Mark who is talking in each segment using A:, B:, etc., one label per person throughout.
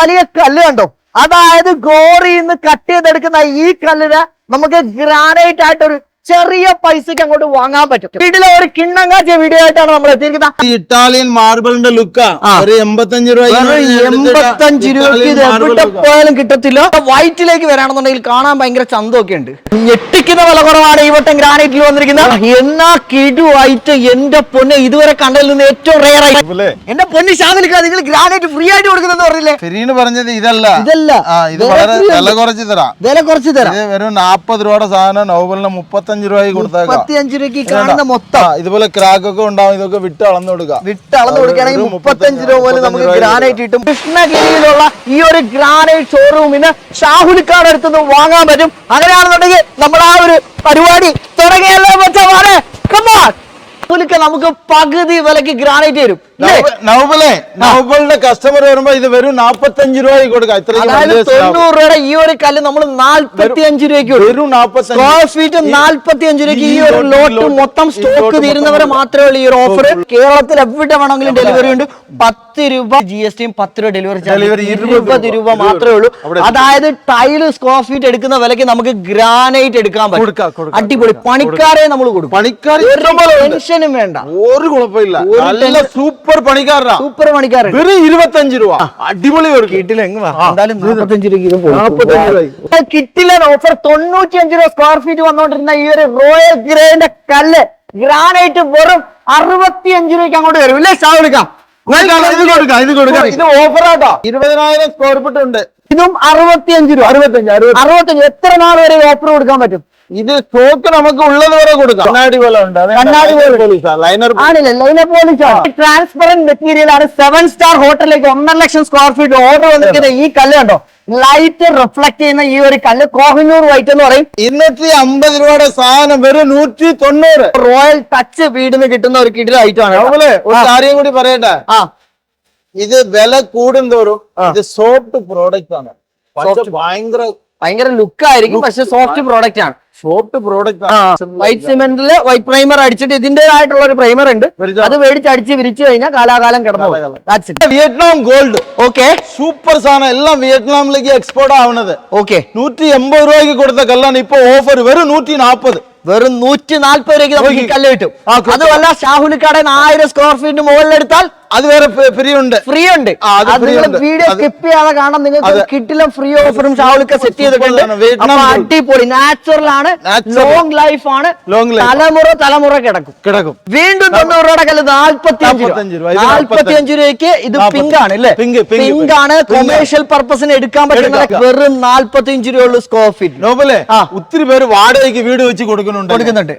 A: വലിയ കല്ല് കണ്ടോ? അതായത് ഗോറിന്ന് കട്ട് ചെയ്തെടുക്കുന്ന ഈ കല്ലിന് നമുക്ക് ഗ്രാനൈറ്റ് ആയിട്ട് ഒരു ചെറിയ പൈസക്ക് അങ്ങോട്ട് വാങ്ങാൻ പറ്റും. വീട്ടിലെ ഒരു കിണ്ണങ്ങാച്ച വീഡിയോ ആയിട്ടാണ് നമ്മൾ എത്തിയിരിക്കുന്നത്.
B: ഇറ്റാലിയൻ മാർബിളിന്റെ ലുക്ക. ഒരു എൺപത്തഞ്ച് രൂപ
A: എൺപത്തഞ്ച് രൂപയ്ക്ക് ഇത് എവിടെ പോയാലും കിട്ടത്തില്ല. വൈറ്റിലേക്ക് വരാണെന്നുണ്ടെങ്കിൽ കാണാൻ ഭയങ്കര ചന്തമൊക്കെ ഉണ്ട്. ഞെട്ടിക്കുന്ന വില കുറവാണ് ഈ വട്ടം ഗ്രാനൈറ്റിൽ വന്നിരിക്കുന്നത്. എന്നാ കിടു ആയിട്ട് എന്റെ പൊന്നെ ഇതുവരെ കണ്ടതിൽ നിന്ന് ഏറ്റവും റെയർ ആയി. എന്റെ പൊന്ന് ഷാമിലിക്ക നിങ്ങൾ ഗ്രാനൈറ്റ് ഫ്രീ ആയിട്ട് കൊടുക്കുന്നെന്ന് പറഞ്ഞില്ലേ?
B: ഫെരീന് പറഞ്ഞത് ഇതല്ല.
A: ഇതല്ല.
B: ഇത്
A: വില
B: വളരെ വില. കുറച്ച് തരാം.
A: വില കുറച്ച് തരാം.
B: വെറും നാപ്പത് രൂപയുടെ സാധനം നോവലിന് മുപ്പത്തഞ്ച് രൂപയ്ക്ക് കൊടുത്തേക്കാം.
A: മുപ്പത്തിയഞ്ച് രൂപയ്ക്ക് ഈ കാണുന്ന മൊത്തം.
B: ആ, ഇതുപോലെ ക്രാക്ക് ഒക്കെ ഉണ്ടാവും ഇതൊക്കെ വിട്ട് അളന്നു കൊടുക്കുക.
A: വിട്ട് അളന്നു കൊടുക്കുകയാണെങ്കിൽ
B: ഒരു
A: മുപ്പത്തഞ്ച് രൂപ പോലെ നമുക്ക്
B: രൂപ
A: ഗ്രാനൈറ്റ് കിട്ടും കൃഷ്ണഗിരിയിലുള്ള ഈ ഒരു ഗ്രാനൈറ്റ് ഷോറൂമിന് ഷാഹുലിക്കാട് അടുത്തുനിന്ന് വാങ്ങാൻ പറ്റും. അങ്ങനെയാണെന്നുണ്ടെങ്കിൽ നമ്മൾ ആ ഒരു പരിപാടി തുടങ്ങിയല്ലോ നമുക്ക് പകുതി വിലക്ക് ഗ്രാനൈറ്റ് തരും. ഇല്ലേ?
B: നൗബലെ നൗബലിന്റെ കസ്റ്റമർ വരുമ്പോ ഇത് വെറും നാപ്പത്തഞ്ച് രൂപയ്ക്ക് കൊടുക്കാം. സ്ലാബ്.
A: തൊണ്ണൂറ് രൂപയുടെ ഈ ഒരു കല്ല് നമ്മൾ നാല്പത്തി അഞ്ച് രൂപയ്ക്ക്.
B: വെറും
A: സ്ക്വയർ ഫീറ്റ് നാല്പത്തി അഞ്ച് രൂപയ്ക്ക് ഈ ഒരു ലോട്ട് മൊത്തം സ്റ്റോക്ക് തീരുന്നവരെ മാത്രമേ ഉള്ളൂ ഈ ഒരു ഓഫർ കേരളത്തിൽ എവിടെ വേണമെങ്കിലും ഡെലിവറി ഉണ്ട്. പത്ത് രൂപ ജി എസ് ടിയും പത്ത് രൂപ ഡെലിവറി
B: ഡെലിവറി
A: ചാർജ്
B: ഇരുപത്
A: രൂപ. മാത്രമേ ഉള്ളൂ. അതായത് ടൈൽ സ്ക്വയർ ഫീറ്റ് എടുക്കുന്ന വിലക്ക് നമുക്ക് ഗ്രാനൈറ്റ് എടുക്കാൻ പറ്റും. അടിപൊളി. പണിക്കാരെ നമ്മൾ കൊടുക്കും.
B: പണിക്കാർ
A: ടെൻഷനും വേണ്ട.
B: ഒരു കുഴപ്പമില്ല.
A: സൂപ്പർ
B: നല്ല
A: ടെൻഷൻ-
B: സൂപ്പർ പണിക്കാരനാ.
A: സൂപ്പർ പണിക്കാരുണ്ട്
B: വെറും ഇരുപത്തഞ്ച് രൂപ. അടിപൊളി കൊടുക്കും
A: കിട്ടില്ല എന്തായാലും. കിട്ടില്ല ഓഫർ തൊണ്ണൂറ്റി അഞ്ച് രൂപ സ്ക്വയർ ഫീറ്റ് വന്നോണ്ടിരുന്ന ഈ ഒരു റോയൽ ഗ്രേന്റെ കല്ല്. ഗ്രാനൈറ്റ് വെറും അറുപത്തി അഞ്ച് രൂപയ്ക്ക് അങ്ങോട്ട് വരും. ഇല്ലേ
B: ഷാ കൊടുക്കാം ഇത്
A: ആട്ടോ.
B: ഇരുപതിനായിരം സ്ക്വയർ ഫീറ്റ് ഉണ്ട്.
A: ഇതും അറുപത്തിയഞ്ച് രൂപ. അറുപത്തഞ്ച് അറുപത്തഞ്ച് എത്ര നാൾ വരെ ഓഫർ കൊടുക്കാൻ പറ്റും?
B: ഇത് സ്റ്റോക്ക് നമുക്ക് ഉള്ളത് വരെ കൊടുക്കാം. കണ്ണാടി പോലെ ഉണ്ട്.
A: കണ്ണാടി
B: ലൈനർ
A: ആണില്ല ലൈനെ പോലീസ് ട്രാൻസ്പെറന്റ് മെറ്റീരിയൽ ആണ് സെവൻ സ്റ്റാർ ഹോട്ടലിലേക്ക് ഒന്നര ലക്ഷം സ്ക്വയർ ഫീറ്റ് ഓർഡർ വന്നിരിക്കുന്ന ഈ കല്ല് കണ്ടോ? ലൈറ്റ് റിഫ്ലക്ട് ചെയ്യുന്ന ഈ ഒരു കല്ല് കോഹിനൂർ വൈറ്റ് എന്ന് പറയും.
B: ഇരുന്നൂറ്റി അമ്പത് രൂപയുടെ സാധനം വെറും നൂറ്റി തൊണ്ണൂറ്
A: റോയൽ ടച്ച് വീടിന് കിട്ടുന്ന ഒരു കിടില ഐറ്റം ആണ്
B: ഒരു. കാര്യം കൂടി പറയട്ടെ?
A: ആ.
B: ഇത് വില കൂടുന്തോറും ഇത് സോഫ്റ്റ് പ്രോഡക്റ്റ് ആണ്. പക്ഷെ ഭയങ്കര
A: ഭയങ്കര ലുക്ക് ആയിരിക്കും പക്ഷെ സോഫ്റ്റ് പ്രോഡക്റ്റ് ആണ്.
B: സോഫ്റ്റ് പ്രോഡക്റ്റ്
A: വൈറ്റ് സിമെന്റിൽ വൈറ്റ് പ്രൈമർ അടിച്ചിട്ട് ഇതിന്റേതായിട്ടുള്ള ഒരു പ്രൈമർ ഉണ്ട്. അത് മേടിച്ച് അടിച്ച് വിരിച്ചു കഴിഞ്ഞാൽ കാലാകാലം കിടന്നു
B: വിയറ്റ്നാം ഗോൾഡ്
A: ഓക്കെ
B: സൂപ്പർ സാധനം. എല്ലാം വിയറ്റ്നാമിലേക്ക് എക്സ്പോർട്ട് ആവുന്നത്.
A: ഓക്കെ
B: നൂറ്റി എൺപത് രൂപയ്ക്ക് കൊടുത്ത കല്ലാണ് ഇപ്പൊ ഓഫർ വെറും നൂറ്റി നാപ്പത്
A: വെറും നൂറ്റി നാല്പത് രൂപയ്ക്ക് നമുക്ക് ഈ കല്ല് കിട്ടും. അതുമല്ല ഷാഹുലിക്കാടൻ ആയിരം സ്ക്വയർ ഫീറ്റ് മുകളിൽ എടുത്താൽ
B: അത് വേറെ ഫ്രീ ഉണ്ട്
A: ഫ്രീ ഉണ്ട് വീഡിയോ സ്കിപ്പ് ചെയ്യാതെ കാണാൻ നിങ്ങൾക്ക് കിട്ടിലും ഫ്രീ ഓഫറും ഷാവുലിക്ക സെറ്റ് ചെയ്തിട്ടുണ്ട്. അടിപൊളി. നാച്ചുറൽ ആണ്. ലോങ് ലൈഫ് ആണ്.
B: ലോങ്
A: തലമുറ തലമുറ കിടക്കും.
B: കിടക്കും.
A: വീണ്ടും തൊണ്ണൂറ് കല്ല് നാല്പത്തി അഞ്ച് രൂപ.
B: രൂപ.
A: നാല്പത്തി അഞ്ച് രൂപയ്ക്ക് ഇത് പിങ്ക് ആണ് അല്ലേ?
B: pink,
A: പിങ്ക് ആണ്. കൊമേഴ്ഷ്യൽ പർപ്പസിന് എടുക്കാൻ പറ്റുന്ന വെറും നാല്പത്തി അഞ്ച് രൂപയുള്ള സ്ക്വയർ ഫീറ്റ്
B: നോബലെ. ഒത്തിരി പേര് വാടകയ്ക്ക് വീട് വെച്ച് കൊടുക്കുന്നുണ്ട്.
A: കൊടുക്കുന്നുണ്ട്.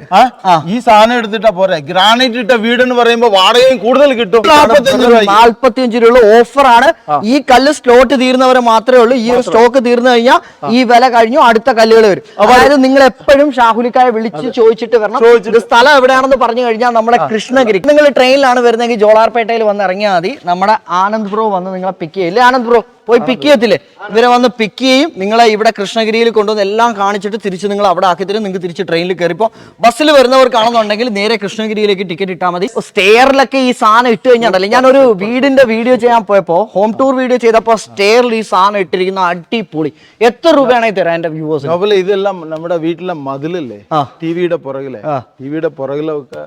B: ഈ സാധനം എടുത്തിട്ടാ പോരെ. ഗ്രാനൈറ്റ് ഇട്ട വീട് എന്ന് പറയുമ്പോ വാടകയും കൂടുതൽ കിട്ടും. നാപ്പത്തഞ്ച് രൂപയ്ക്ക്.
A: നാല്പത്തി രൂപയുള്ള ഓഫർ ആണ് ഈ കല്ല് സ്ലോട്ട് തീർന്നവരെ മാത്രമേ ഉള്ളൂ. ഈ ഒരു സ്റ്റോക്ക് തീർന്നു കഴിഞ്ഞാൽ ഈ വില കഴിഞ്ഞു അടുത്ത കല്ലുകൾ വരും. അതായത് നിങ്ങൾ എപ്പോഴും ഷാഹുലിക്കായ വിളിച്ച് ചോദിച്ചിട്ട് വരണം. ഇത് സ്ഥലം എവിടെയാണെന്ന് പറഞ്ഞു കഴിഞ്ഞാൽ നമ്മുടെ കൃഷ്ണഗിരി. നിങ്ങൾ ട്രെയിനിലാണ് വരുന്നതെങ്കിൽ ജോളാർപേട്ടയിൽ വന്ന് ഇറങ്ങിയാൽ മതി. നമ്മുടെ ആനന്ദ് ബ്രോ വന്ന് നിങ്ങളെ പിക്ക് ചെയ്യില്ലേ ആനന്ദ് ബ്രോ പോയി പിക്ക് ചെയ്യത്തില്ലേ? ഇവരെ വന്ന് പിക്ക് ചെയ്യും. നിങ്ങളെ ഇവിടെ കൃഷ്ണഗിരിയിൽ കൊണ്ടുവന്ന് എല്ലാം കാണിച്ചിട്ട് തിരിച്ച് നിങ്ങൾ അവിടെ ആക്കി തരും. നിങ്ങൾക്ക് തിരിച്ച് ട്രെയിനിൽ കയറിപ്പോ ബസ്സിൽ വരുന്നവർക്കാണെന്നുണ്ടെങ്കിൽ നേരെ കൃഷ്ണഗിരിയിലേക്ക് ടിക്കറ്റ് ഇട്ടാൽ മതി. സ്റ്റെയറിലൊക്കെ ഈ സാധനം ഇട്ട് കഴിഞ്ഞാൽ ഞാനൊരു വീടിന്റെ വീഡിയോ ചെയ്യാൻ പോയപ്പോ ഹോം ടൂർ വീഡിയോ ചെയ്തപ്പോ സ്റ്റെയറിൽ ഈ സാധനം ഇട്ടിരിക്കുന്ന അടിപൊളി. എത്ര രൂപയാണെങ്കിൽ തരാം എന്റെ വ്യൂവേഴ്സ്
B: ഇതെല്ലാം നമ്മുടെ വീട്ടിലെ മതിലല്ലേ. ടിവിയുടെ പുറകിലെ. ടിവിയുടെ പുറകിലൊക്കെ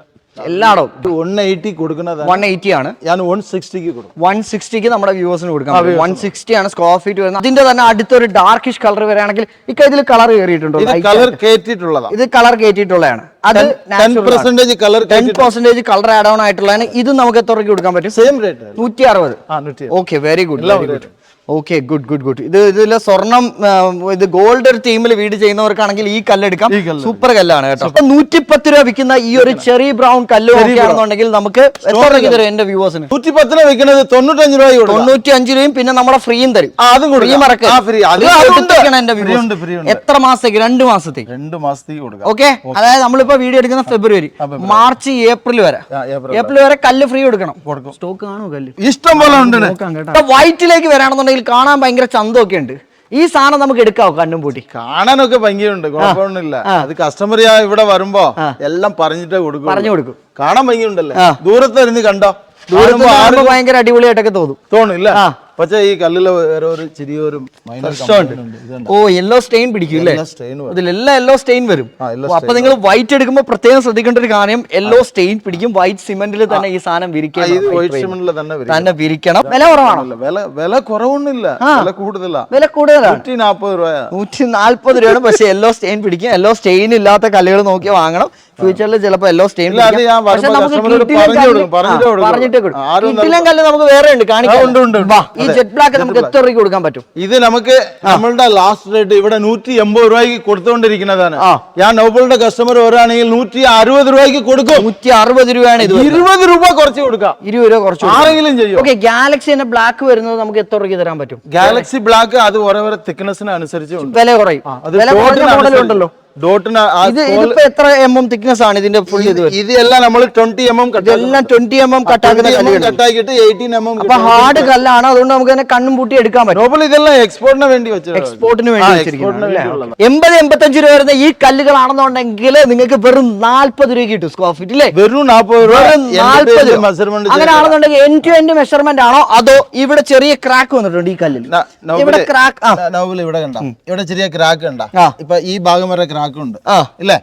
A: എല്ലായിടവും.
B: വൺ എയ്റ്റി കൊടുക്കുന്നതാണ്
A: വൺ എയ്റ്റി ആണ്.
B: ഞാൻ വൺ സിക്സ്റ്റിക്ക് കൊടുക്കും.
A: വൺ സിക്സ്റ്റിക്ക് നമ്മുടെ വ്യൂവേഴ്സിന് കൊടുക്കാം. വൺ സിക്സ്റ്റി ആണ് സ്ക്വയർ ഫീറ്റ് വരുന്നത്. അതിന്റെ തന്നെ അടുത്തൊരു ഡാർക്കിഷ് കളർ വരികയാണെങ്കിൽ ഇക്കതിൽ കളർ കയറിയിട്ടുണ്ടോ?
B: ഇത് കളർ കയറ്റിയിട്ടുള്ളതാണ്
A: ഇത് കളർ കയറ്റിയിട്ടുള്ളതാണ് അത്
B: percentage colour
A: ten percentage colour add on ആയിട്ടുള്ളതാണ്. ഇത് നമുക്ക് എത്ര രൂപയ്ക്ക് കൊടുക്കാൻ പറ്റും?
B: സെയിം റേറ്റ്
A: നൂറ്റി അറുപത് okay very good very good okay good good good ഇത് ഇതിലെ സ്വർണം ഇത് ഗോൾഡ് ഒരു തീമിൽ വീട് ചെയ്യുന്നവർക്കാണെങ്കിൽ ഈ കല്ലെടുക്കാം.
B: ഈ കല്ല്.
A: സൂപ്പർ കല്ലാണ് കേട്ടോ. നൂറ്റിപ്പത്ത് രൂപ വിൽക്കുന്ന ഈ ഒരു ചെറിയ ബ്രൗൺ കല്ല് നോക്കുകയാണെന്നുണ്ടെങ്കിൽ നമുക്ക് തരും എന്റെ വ്യൂവേഴ്സിന്
B: നൂറ്റി രൂപ വിൽക്കുന്നത് തൊണ്ണൂറ്റഞ്ച് രൂപ കൊടുക്കും
A: തൊണ്ണൂറ്റി അഞ്ച് രൂപയും പിന്നെ നമ്മുടെ ഫ്രീയും തരും.
B: അതും
A: കൂടി
B: ഈ
A: മറക്ക്.
B: ആ, free. അത്
A: ഇത്
B: അതുണ്ട്.
A: കൊടുത്തേക്കണം എന്റെ
B: ഉണ്ട്, free ഉണ്ട്.
A: എത്ര മാസത്തേക്ക്? രണ്ട് മാസത്തേക്ക്.
B: രണ്ട് മാസത്തേക്ക് കൊടുക്കാം.
A: ഓക്കെ അതായത് നമ്മളിപ്പോ വീഡിയോ എടുക്കുന്ന ഫെബ്രുവരി മാർച്ച് ഏപ്രിൽ വരെ.
B: ഏപ്രിൽ
A: വരെ. കല്ല് ഫ്രീ കൊടുക്കണം.
B: കൊടുക്കും.
A: സ്റ്റോക്ക് കാണുമോ കല്ല്?
B: ഇഷ്ടം പോലെ ഉണ്ട്
A: നോക്കാം കേട്ടോ. വൈറ്റിലേക്ക് വരാണെന്നുണ്ടെങ്കിൽ കാണാൻ ഭയങ്കര ചന്തമൊക്കെ ഉണ്ട്. ഈ സാധനം നമുക്ക് എടുക്കാവോ കണ്ണും പൂട്ടി?
B: കാണാനൊക്കെ ഭംഗിയുണ്ട് കുഴപ്പമൊന്നുമില്ല. അത് കസ്റ്റമർ ഇവിടെ വരുമ്പോ എല്ലാം പറഞ്ഞിട്ടേ കൊടുക്കും
A: പറഞ്ഞു കൊടുക്കും.
B: കാണാൻ ഭംഗിയുണ്ടല്ലേ. ദൂരത്ത് ഇരുന്ന് കണ്ടോ?
A: ഭയങ്കര അടിപൊളിയായിട്ടൊക്കെ തോന്നും.
B: തോന്നില്ല. പക്ഷെ ഈ കല്ലിൽ വേറെ ഒരു ചെറിയൊരു
A: ഓ യെല്ലോ സ്റ്റെയിൻ പിടിക്കും അല്ലേ?
B: സ്റ്റെയിൻ
A: ഇതിലെല്ലാം യെല്ലോ സ്റ്റെയിൻ വരും. അപ്പൊ നിങ്ങൾ വൈറ്റ് എടുക്കുമ്പോൾ പ്രത്യേകം ശ്രദ്ധിക്കേണ്ട ഒരു കാര്യം യെല്ലോ സ്റ്റെയിൻ പിടിക്കും. വൈറ്റ് സിമെന്റിൽ തന്നെ ഈ സാധനം
B: വിരിക്കാം വൈറ്റ് സിമെന്റിൽ തന്നെ വരും
A: തന്നെ വിരിക്കണം. വില കുറവാണോ?
B: വില വില കുറവൊന്നുമില്ല. വില കൂടുതലാ.
A: വില കൂടുതലാണ്.
B: നൂറ്റി നാൽപ്പത് രൂപ
A: നൂറ്റി നാല്പത് രൂപയാണ്. പക്ഷെ യെല്ലോ സ്റ്റെയിൻ പിടിക്കും. യെല്ലോ സ്റ്റെയിൻ ഇല്ലാത്ത കല്ലുകൾ നോക്കി വാങ്ങണം. ഫ്യൂച്ചറിൽ ചിലപ്പോൾ എല്ലോ സ്റ്റെയിൻ പക്ഷെ നമുക്ക് കല്ല്-
B: പറഞ്ഞിട്ടേ
A: കിട്ടിലും നമുക്ക് വേറെ ഉണ്ട് കാണിക്കാം. ഈ ജെറ്റ് ബ്ലാക്ക് നമുക്ക് എത്ര രൂപയ്ക്ക് കൊടുക്കാൻ പറ്റും?
B: ഇത് നമുക്ക് നമ്മളുടെ ലാസ്റ്റ് റേറ്റ് ഇവിടെ നൂറ്റി എൺപത് രൂപയ്ക്ക് കൊടുത്തുകൊണ്ടിരിക്കുന്നതാണ്. ഞാൻ നോബിളിന്റെ കസ്റ്റമർ വരാണെങ്കിൽ നൂറ്റി അറുപത് രൂപയ്ക്ക് കൊടുക്കും.
A: നൂറ്റി അറുപത് രൂപയാണ് ഇത്
B: ഇരുപത് രൂപ കുറച്ച് കൊടുക്കാം.
A: ഇരുപത് രൂപ കുറച്ച്
B: ആരെങ്കിലും ചെയ്യും?
A: ഓക്കെ ഗാലക്സിന്റെ ബ്ലാക്ക് വരുന്നത് നമുക്ക് എത്ര രൂപയ്ക്ക് തരാൻ പറ്റും?
B: ഗാലക്സി ബ്ലാക്ക് അത് ഓരോ തിക്നെസ്സിന് അനുസരിച്ച് ഉണ്ട്.
A: വില കുറയും.
B: അത്
A: വില കുറഞ്ഞ മോഡൽ ഉണ്ടല്ലോ.
B: ഡോട്ടിന്
A: ഇതിപ്പോ എത്ര എം എം തിക്നെസ് ആണ് ഇതിന്റെ ഫുൾ ഇത്?
B: ഇതെല്ലാം നമ്മൾ ട്വന്റി എം എം
A: ഇതെല്ലാം ട്വന്റി എം എം കട്ടാക്കുന്ന
B: കട്ടാക്കിയിട്ട് എയ്റ്റീൻ എം എം
A: അപ്പൊ ഹാർഡ് കല്ലാണ്. അതുകൊണ്ട് നമുക്ക് തന്നെ കണ്ണും പൂട്ടി എടുക്കാൻ പറ്റും.
B: ഇതെല്ലാം എക്സ്പോർട്ടിന് വേണ്ടി
A: എക്സ്പോർട്ടിന് വേണ്ടി? എൺപത് എൺപത്തഞ്ച് രൂപ വരുന്ന ഈ കല്ലുകളാണെന്നുണ്ടെങ്കിൽ നിങ്ങൾക്ക് വെറും നാല്പത് രൂപ കിട്ടും സ്ക്വയർ ഫീറ്റ് അല്ലേ
B: വെറും നാപ്പത് രൂപ. മെഷർമെന്റ്
A: അങ്ങനെയാണെന്നുണ്ടെങ്കിൽ എൻ ടു എൻഡ് മെഷർമെന്റ് ആണോ? അതോ ഇവിടെ ചെറിയ ക്രാക്ക് വന്നിട്ടുണ്ട് ഈ കല്ലിൽ ഇവിടെ ക്രാക്ക്
B: ഇവിടെ കണ്ട. ഇവിടെ ചെറിയ ക്രാക്ക്
A: ഉണ്ടാ.
B: ഇപ്പൊ ഈ ഭാഗം വരെ ക്രാക്ക്
A: അല്ലേ
B: ഇല്ലേ?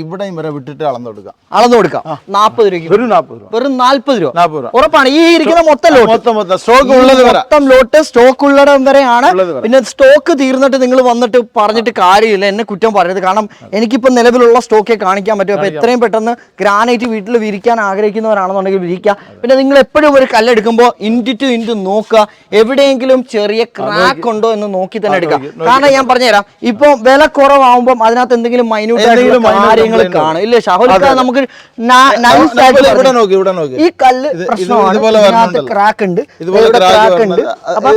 B: ഇവിടെയും വരെ വിട്ടിട്ട് അളന്നു കൊടുക്കാം.
A: അളന്നു കൊടുക്കാം. നാൽപ്പത് രൂപ
B: വെറും നാപ്പത് രൂപ.
A: വെറും നാല്പത് രൂപ.
B: നാപ്പത് രൂപ.
A: ഉറപ്പാണ്. ഈ ഇരിക്കുന്ന മൊത്തം ലോട്ട്.
B: മൊത്തം മൊത്തം. സ്റ്റോക്ക് ഉള്ളത്
A: മൊത്തം ലോട്ട് സ്റ്റോക്ക് ഉള്ളിടം വരെയാണ്. പിന്നെ സ്റ്റോക്ക് തീർന്നിട്ട് നിങ്ങൾ വന്നിട്ട് പറഞ്ഞിട്ട് കാര്യമില്ല. എന്നെ കുറ്റം പറയരുത്. കാരണം എനിക്കിപ്പോ നിലവിലുള്ള സ്റ്റോക്കേ കാണിക്കാൻ പറ്റും. അപ്പൊ എത്രയും പെട്ടെന്ന് ഗ്രാനൈറ്റ് വീട്ടിൽ വിരിക്കാൻ ആഗ്രഹിക്കുന്നവരാണെന്നുണ്ടെങ്കിൽ വിരിക്കുക. പിന്നെ നിങ്ങൾ എപ്പോഴും ഒരു കല്ലെടുക്കുമ്പോൾ ഇന്റു ടു ഇന്റു നോക്കുക. എവിടെയെങ്കിലും ചെറിയ ക്രാക്ക് ഉണ്ടോ എന്ന് നോക്കി തന്നെ എടുക്കുക. കാരണം ഞാൻ പറഞ്ഞുതരാം. ഇപ്പൊ വില കുറവാകുമ്പോൾ അതിനകത്ത് എന്തെങ്കിലും മൈന്യൂട്ട്
B: എന്തെങ്കിലും minute
A: കാര്യങ്ങൾ കാണും. ഇല്ലേ ഷാഹുൽ ഖാൻ നമുക്ക് ഈ കല്ല് പ്രശ്നമാണ്. ക്രാക്ക് ഉണ്ട്.
B: crack
A: ഉണ്ട്. അപ്പൊ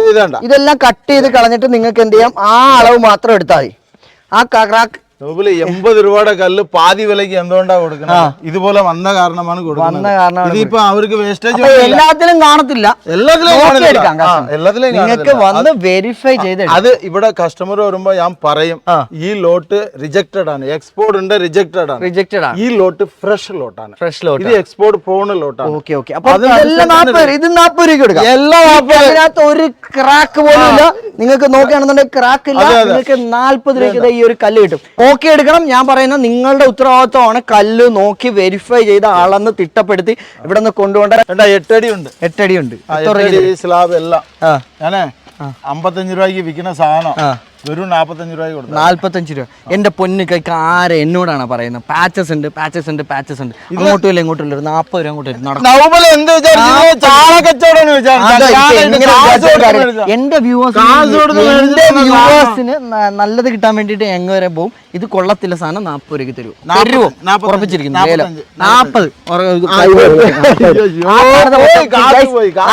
A: ഇതെല്ലാം കട്ട് ചെയ്ത് കളഞ്ഞിട്ട് നിങ്ങൾക്ക് എന്ത് ചെയ്യാം? ആ അളവ് മാത്രം എടുത്താൽ മതി. ആ ക്രാക്ക്
B: നോബിൽ എൺപത് രൂപയുടെ കല്ല് പാതി വിലക്ക് എന്തുകൊണ്ടാ കൊടുക്കണം ഇതുപോലെ വന്ന കാരണമാണ് കൊടുക്കുന്നത്. ഇതിപ്പോ അവർക്ക് വേസ്റ്റേജ്
A: എല്ലാത്തിലും കാണത്തില്ല.
B: എല്ലാത്തിലും എല്ലാത്തിലും
A: നിങ്ങൾക്ക് വന്ന് വെരിഫൈ ചെയ്ത്
B: അത് ഇവിടെ കസ്റ്റമർ വരുമ്പോ ഞാൻ പറയും ഈ ലോട്ട് റിജക്റ്റഡ് ആണ്. എക്സ്പോർട്ട് ഉണ്ട് റിജക്റ്റഡ് ആണ്.
A: റിജക്റ്റഡ് ആണ്.
B: ഈ ലോട്ട് ഫ്രഷ് ലോട്ടാണ്
A: ഫ്രഷ് ലോട്ട്
B: ഇത് എക്സ്പോർട്ട് പോണ ലോട്ടാണ്
A: ഓക്കെ ഓക്കെ അപ്പൊ ഇത് നാപ്പത് രൂപ കൊടുക്കാം.
B: എല്ലാ
A: അതിനകത്ത് ഒരു ക്രാക്ക് പോലും ഇല്ല. നിങ്ങൾക്ക് നോക്കുകയാണെന്നുണ്ടെങ്കിൽ ക്രാക്ക് ഇല്ല. നിങ്ങൾക്ക് നാല്പത് രൂപയ്ക്ക് ഈ ഒരു കല്ല് കിട്ടും. ഓക്കെ എടുക്കണം ഞാൻ പറയുന്നത് നിങ്ങളുടെ ഉത്തരവാദിത്വമാണ് കല്ല് നോക്കി വെരിഫൈ ചെയ്ത് അളന്ന് തിട്ടപ്പെടുത്തി ഇവിടെ നിന്ന് കൊണ്ടുപോകേണ്ട
B: എട്ടടി ഉണ്ട്
A: എട്ടടി ഉണ്ട്?
B: സ്ലാബ് എല്ലാം. ഞാനേ അമ്പത്തഞ്ച് രൂപയ്ക്ക് വിൽക്കുന്ന സാധനം. വെറും നാപ്പത്തഞ്ച് രൂപയ്ക്ക് കൊടുത്തു
A: നാൽപ്പത്തഞ്ച് രൂപ. എന്റെ പൊന്ന് കൈക്ക് ആരെ എന്നോടാണ് പറയുന്നത്? പാച്ചസ് ഉണ്ട് പാച്ചസ് ഉണ്ട് പാച്ചസ് ഉണ്ട്. ഇങ്ങോട്ടും ഇല്ല ഇങ്ങോട്ടും ഇല്ല. നാൽപ്പത് രൂപ അങ്ങോട്ട് എന്റെ വ്യൂവേഴ്സിന് നല്ലത് കിട്ടാൻ വേണ്ടിട്ട് എങ്ങ വരെ പോകും ഇത് കൊള്ളത്തില്ല സാധനം. നാൽപ്പത് രൂപയ്ക്ക്
B: തരും
A: തരുമോ ഉറപ്പിച്ചിരിക്കുന്നു. നാൽപ്പത്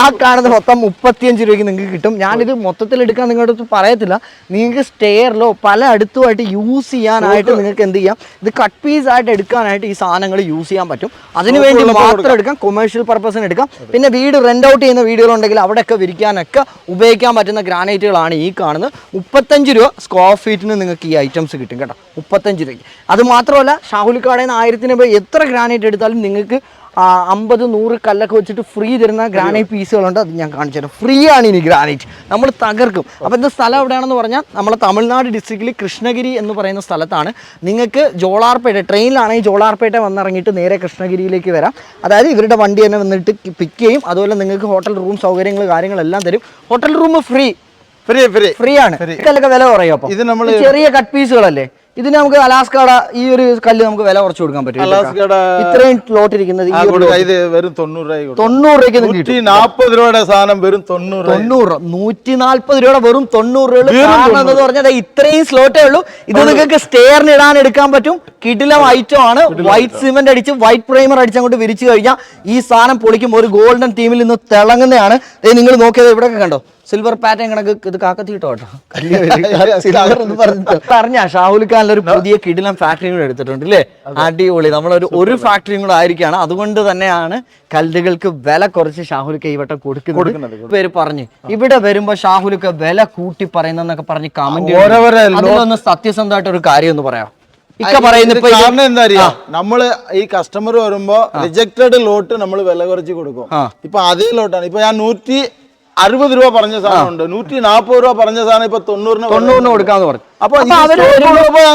A: ആ കാണുന്ന മൊത്തം മുപ്പത്തിയഞ്ച് രൂപയ്ക്ക് നിങ്ങൾക്ക് കിട്ടും. ഞാനിത് മൊത്തത്തിൽ എടുക്കാൻ നിങ്ങളുടെ അടുത്ത് പറയത്തില്ല. നിങ്ങൾക്ക് സ്റ്റെയറിലോ പല അടുത്തുമായിട്ട് യൂസ് ചെയ്യാനായിട്ട് നിങ്ങൾക്ക് എന്ത് ചെയ്യാം? ഇത് കട്ട് പീസ് ആയിട്ട് എടുക്കാനായിട്ട് ഈ സാധനങ്ങൾ യൂസ് ചെയ്യാൻ പറ്റും. അതിനു വേണ്ടി മാത്രം എടുക്കാം കൊമേഴ്ഷ്യൽ പർപ്പസിന് എടുക്കാം. പിന്നെ വീട് റെന്റ് ഔട്ട് ചെയ്യുന്ന വീടുകളുണ്ടെങ്കിൽ അവിടെയൊക്കെ വിരിക്കാനൊക്കെ ഉപയോഗിക്കാൻ പറ്റുന്ന ഗ്രാനൈറ്റുകളാണ് ഈ കാണുന്നത്. മുപ്പത്തഞ്ച് രൂപ സ്ക്വയർ ഫീറ്റിന് നിങ്ങൾക്ക് ഈ ഐറ്റംസ് കിട്ടും കേട്ടോ. മുപ്പത്തഞ്ച് രൂപയ്ക്ക്. അത് മാത്രമല്ല ഷാഹുലിക്കാടേന്ന് കടയിൽ നിന്ന് ആയിരത്തിന് എത്ര ഗ്രാനൈറ്റ് എടുത്താലും നിങ്ങൾക്ക് അമ്പത് നൂറ് കല്ലൊക്കെ വെച്ചിട്ട് ഫ്രീ തരുന്ന ഗ്രാനൈറ്റ് പീസുകളുണ്ട് അത് ഞാൻ കാണിച്ചു തരാം. ഫ്രീ ആണ് ഇനി ഗ്രാനൈറ്റ് നമ്മൾ തകർക്കും. അപ്പോൾ ഇത് സ്ഥലം എവിടെയാണെന്ന് പറഞ്ഞാൽ നമ്മളെ തമിഴ്നാട് ഡിസ്ട്രിക്റ്റിൽ കൃഷ്ണഗിരി എന്ന് പറയുന്ന സ്ഥലത്താണ്. നിങ്ങൾക്ക് ജോളാർപേട്ട ട്രെയിനിലാണെങ്കിൽ ജോളാർപേട്ട വന്നിറങ്ങിയിട്ട് നേരെ കൃഷ്ണഗിരിയിലേക്ക് വരാം. അതായത് ഇവരുടെ വണ്ടി തന്നെ വന്നിട്ട് പിക്ക് ചെയ്യും. അതുപോലെ നിങ്ങൾക്ക് ഹോട്ടൽ റൂം സൗകര്യങ്ങൾ കാര്യങ്ങളെല്ലാം തരും. Hotel room free
B: free free
A: free ആണ്. ഇതൊക്കെ വില കുറയും അപ്പോൾ
B: ഇത്
A: നമ്മൾ ചെറിയ കട്ട് പീസുകളല്ലേ ഇതിന് നമുക്ക് അലാസ്കാട ഈ ഒരു കല്ല് നമുക്ക് വില കുറച്ച് കൊടുക്കാൻ പറ്റും.
B: അലാസ്കയുടെ
A: ഇത്രയും ലോട്ട് ഇരിക്കുന്നത്
B: ഇത് വെറും തൊണ്ണൂറ് രൂപയ്ക്ക്
A: തൊണ്ണൂറ്
B: രൂപയുടെ സാധനം വെറും തൊണ്ണൂറ്
A: തൊണ്ണൂറ് നൂറ്റി നാല്പത് രൂപയുടെ വെറും തൊണ്ണൂറ്. രൂപ പറഞ്ഞാൽ ഇത്രയും സ്ലോട്ടേ ഉള്ളൂ. ഇത് നിങ്ങൾക്ക് സ്റ്റെയറിന് ഇടാൻ എടുക്കാൻ പറ്റും. കിടിലം ഐറ്റം ആണ്. വൈറ്റ് സിമെന്റ് അടിച്ച് വൈറ്റ് പ്രൈമർ അടിച്ച് അങ്ങോട്ട് വിരിച്ചു കഴിഞ്ഞാൽ ഈ സാധനം പൊളിക്കും ഒരു ഗോൾഡൻ ടീമിൽ നിന്ന് തിളങ്ങുന്നതാണ്. നിങ്ങൾ നോക്കിയത് ഇവിടെ കണ്ടോ? സിൽവർ പാറ്റേൺ കണക്ക് ഇത് കാക്കത്തിട്ടോ. കേട്ടോ പറഞ്ഞ ഷാഹുൽ ഖാനിൽ ഒരു പുതിയ കിടിലം ഫാക്ടറിയും കൂടെ എടുത്തിട്ടുണ്ട് അല്ലേ അടിപൊളി. നമ്മളൊരു ഒരു ഫാക്ടറിയും കൂടെ ആയിരിക്കാണ്. അതുകൊണ്ട് തന്നെയാണ് കല്ലുകൾക്ക് വില കുറച്ച് ഷാഹുൽ ഈ വട്ടം കൊടുക്കുന്നത്. പേര് പറഞ്ഞു. ഇവിടെ വരുമ്പോ ഷാഹുൽ ഖാ വില കൂട്ടി പറയുന്നൊക്കെ പറഞ്ഞ് കമന്റ് അതിലൊന്ന് സത്യസന്ധമായിട്ട് ഒരു കാര്യം ഒന്ന് പറയാം
B: കാരണം എന്താ അറിയാ? നമ്മൾ ഈ കസ്റ്റമർ വരുമ്പോ റിജക്റ്റഡ് ലോട്ട് നമ്മൾ വില കുറച്ച് കൊടുക്കും. ഇപ്പൊ അതേ ലോട്ടാണ് ഇപ്പൊ ഞാൻ നൂറ്റി അറുപത് രൂപ പറഞ്ഞ സാധനം ഉണ്ട്. നൂറ്റി നാപ്പത് രൂപ പറഞ്ഞ സാധനം ഇപ്പൊ തൊണ്ണൂറിന്
A: തൊണ്ണൂറിന് കൊടുക്കാന്ന് പറഞ്ഞു.
B: അപ്പൊ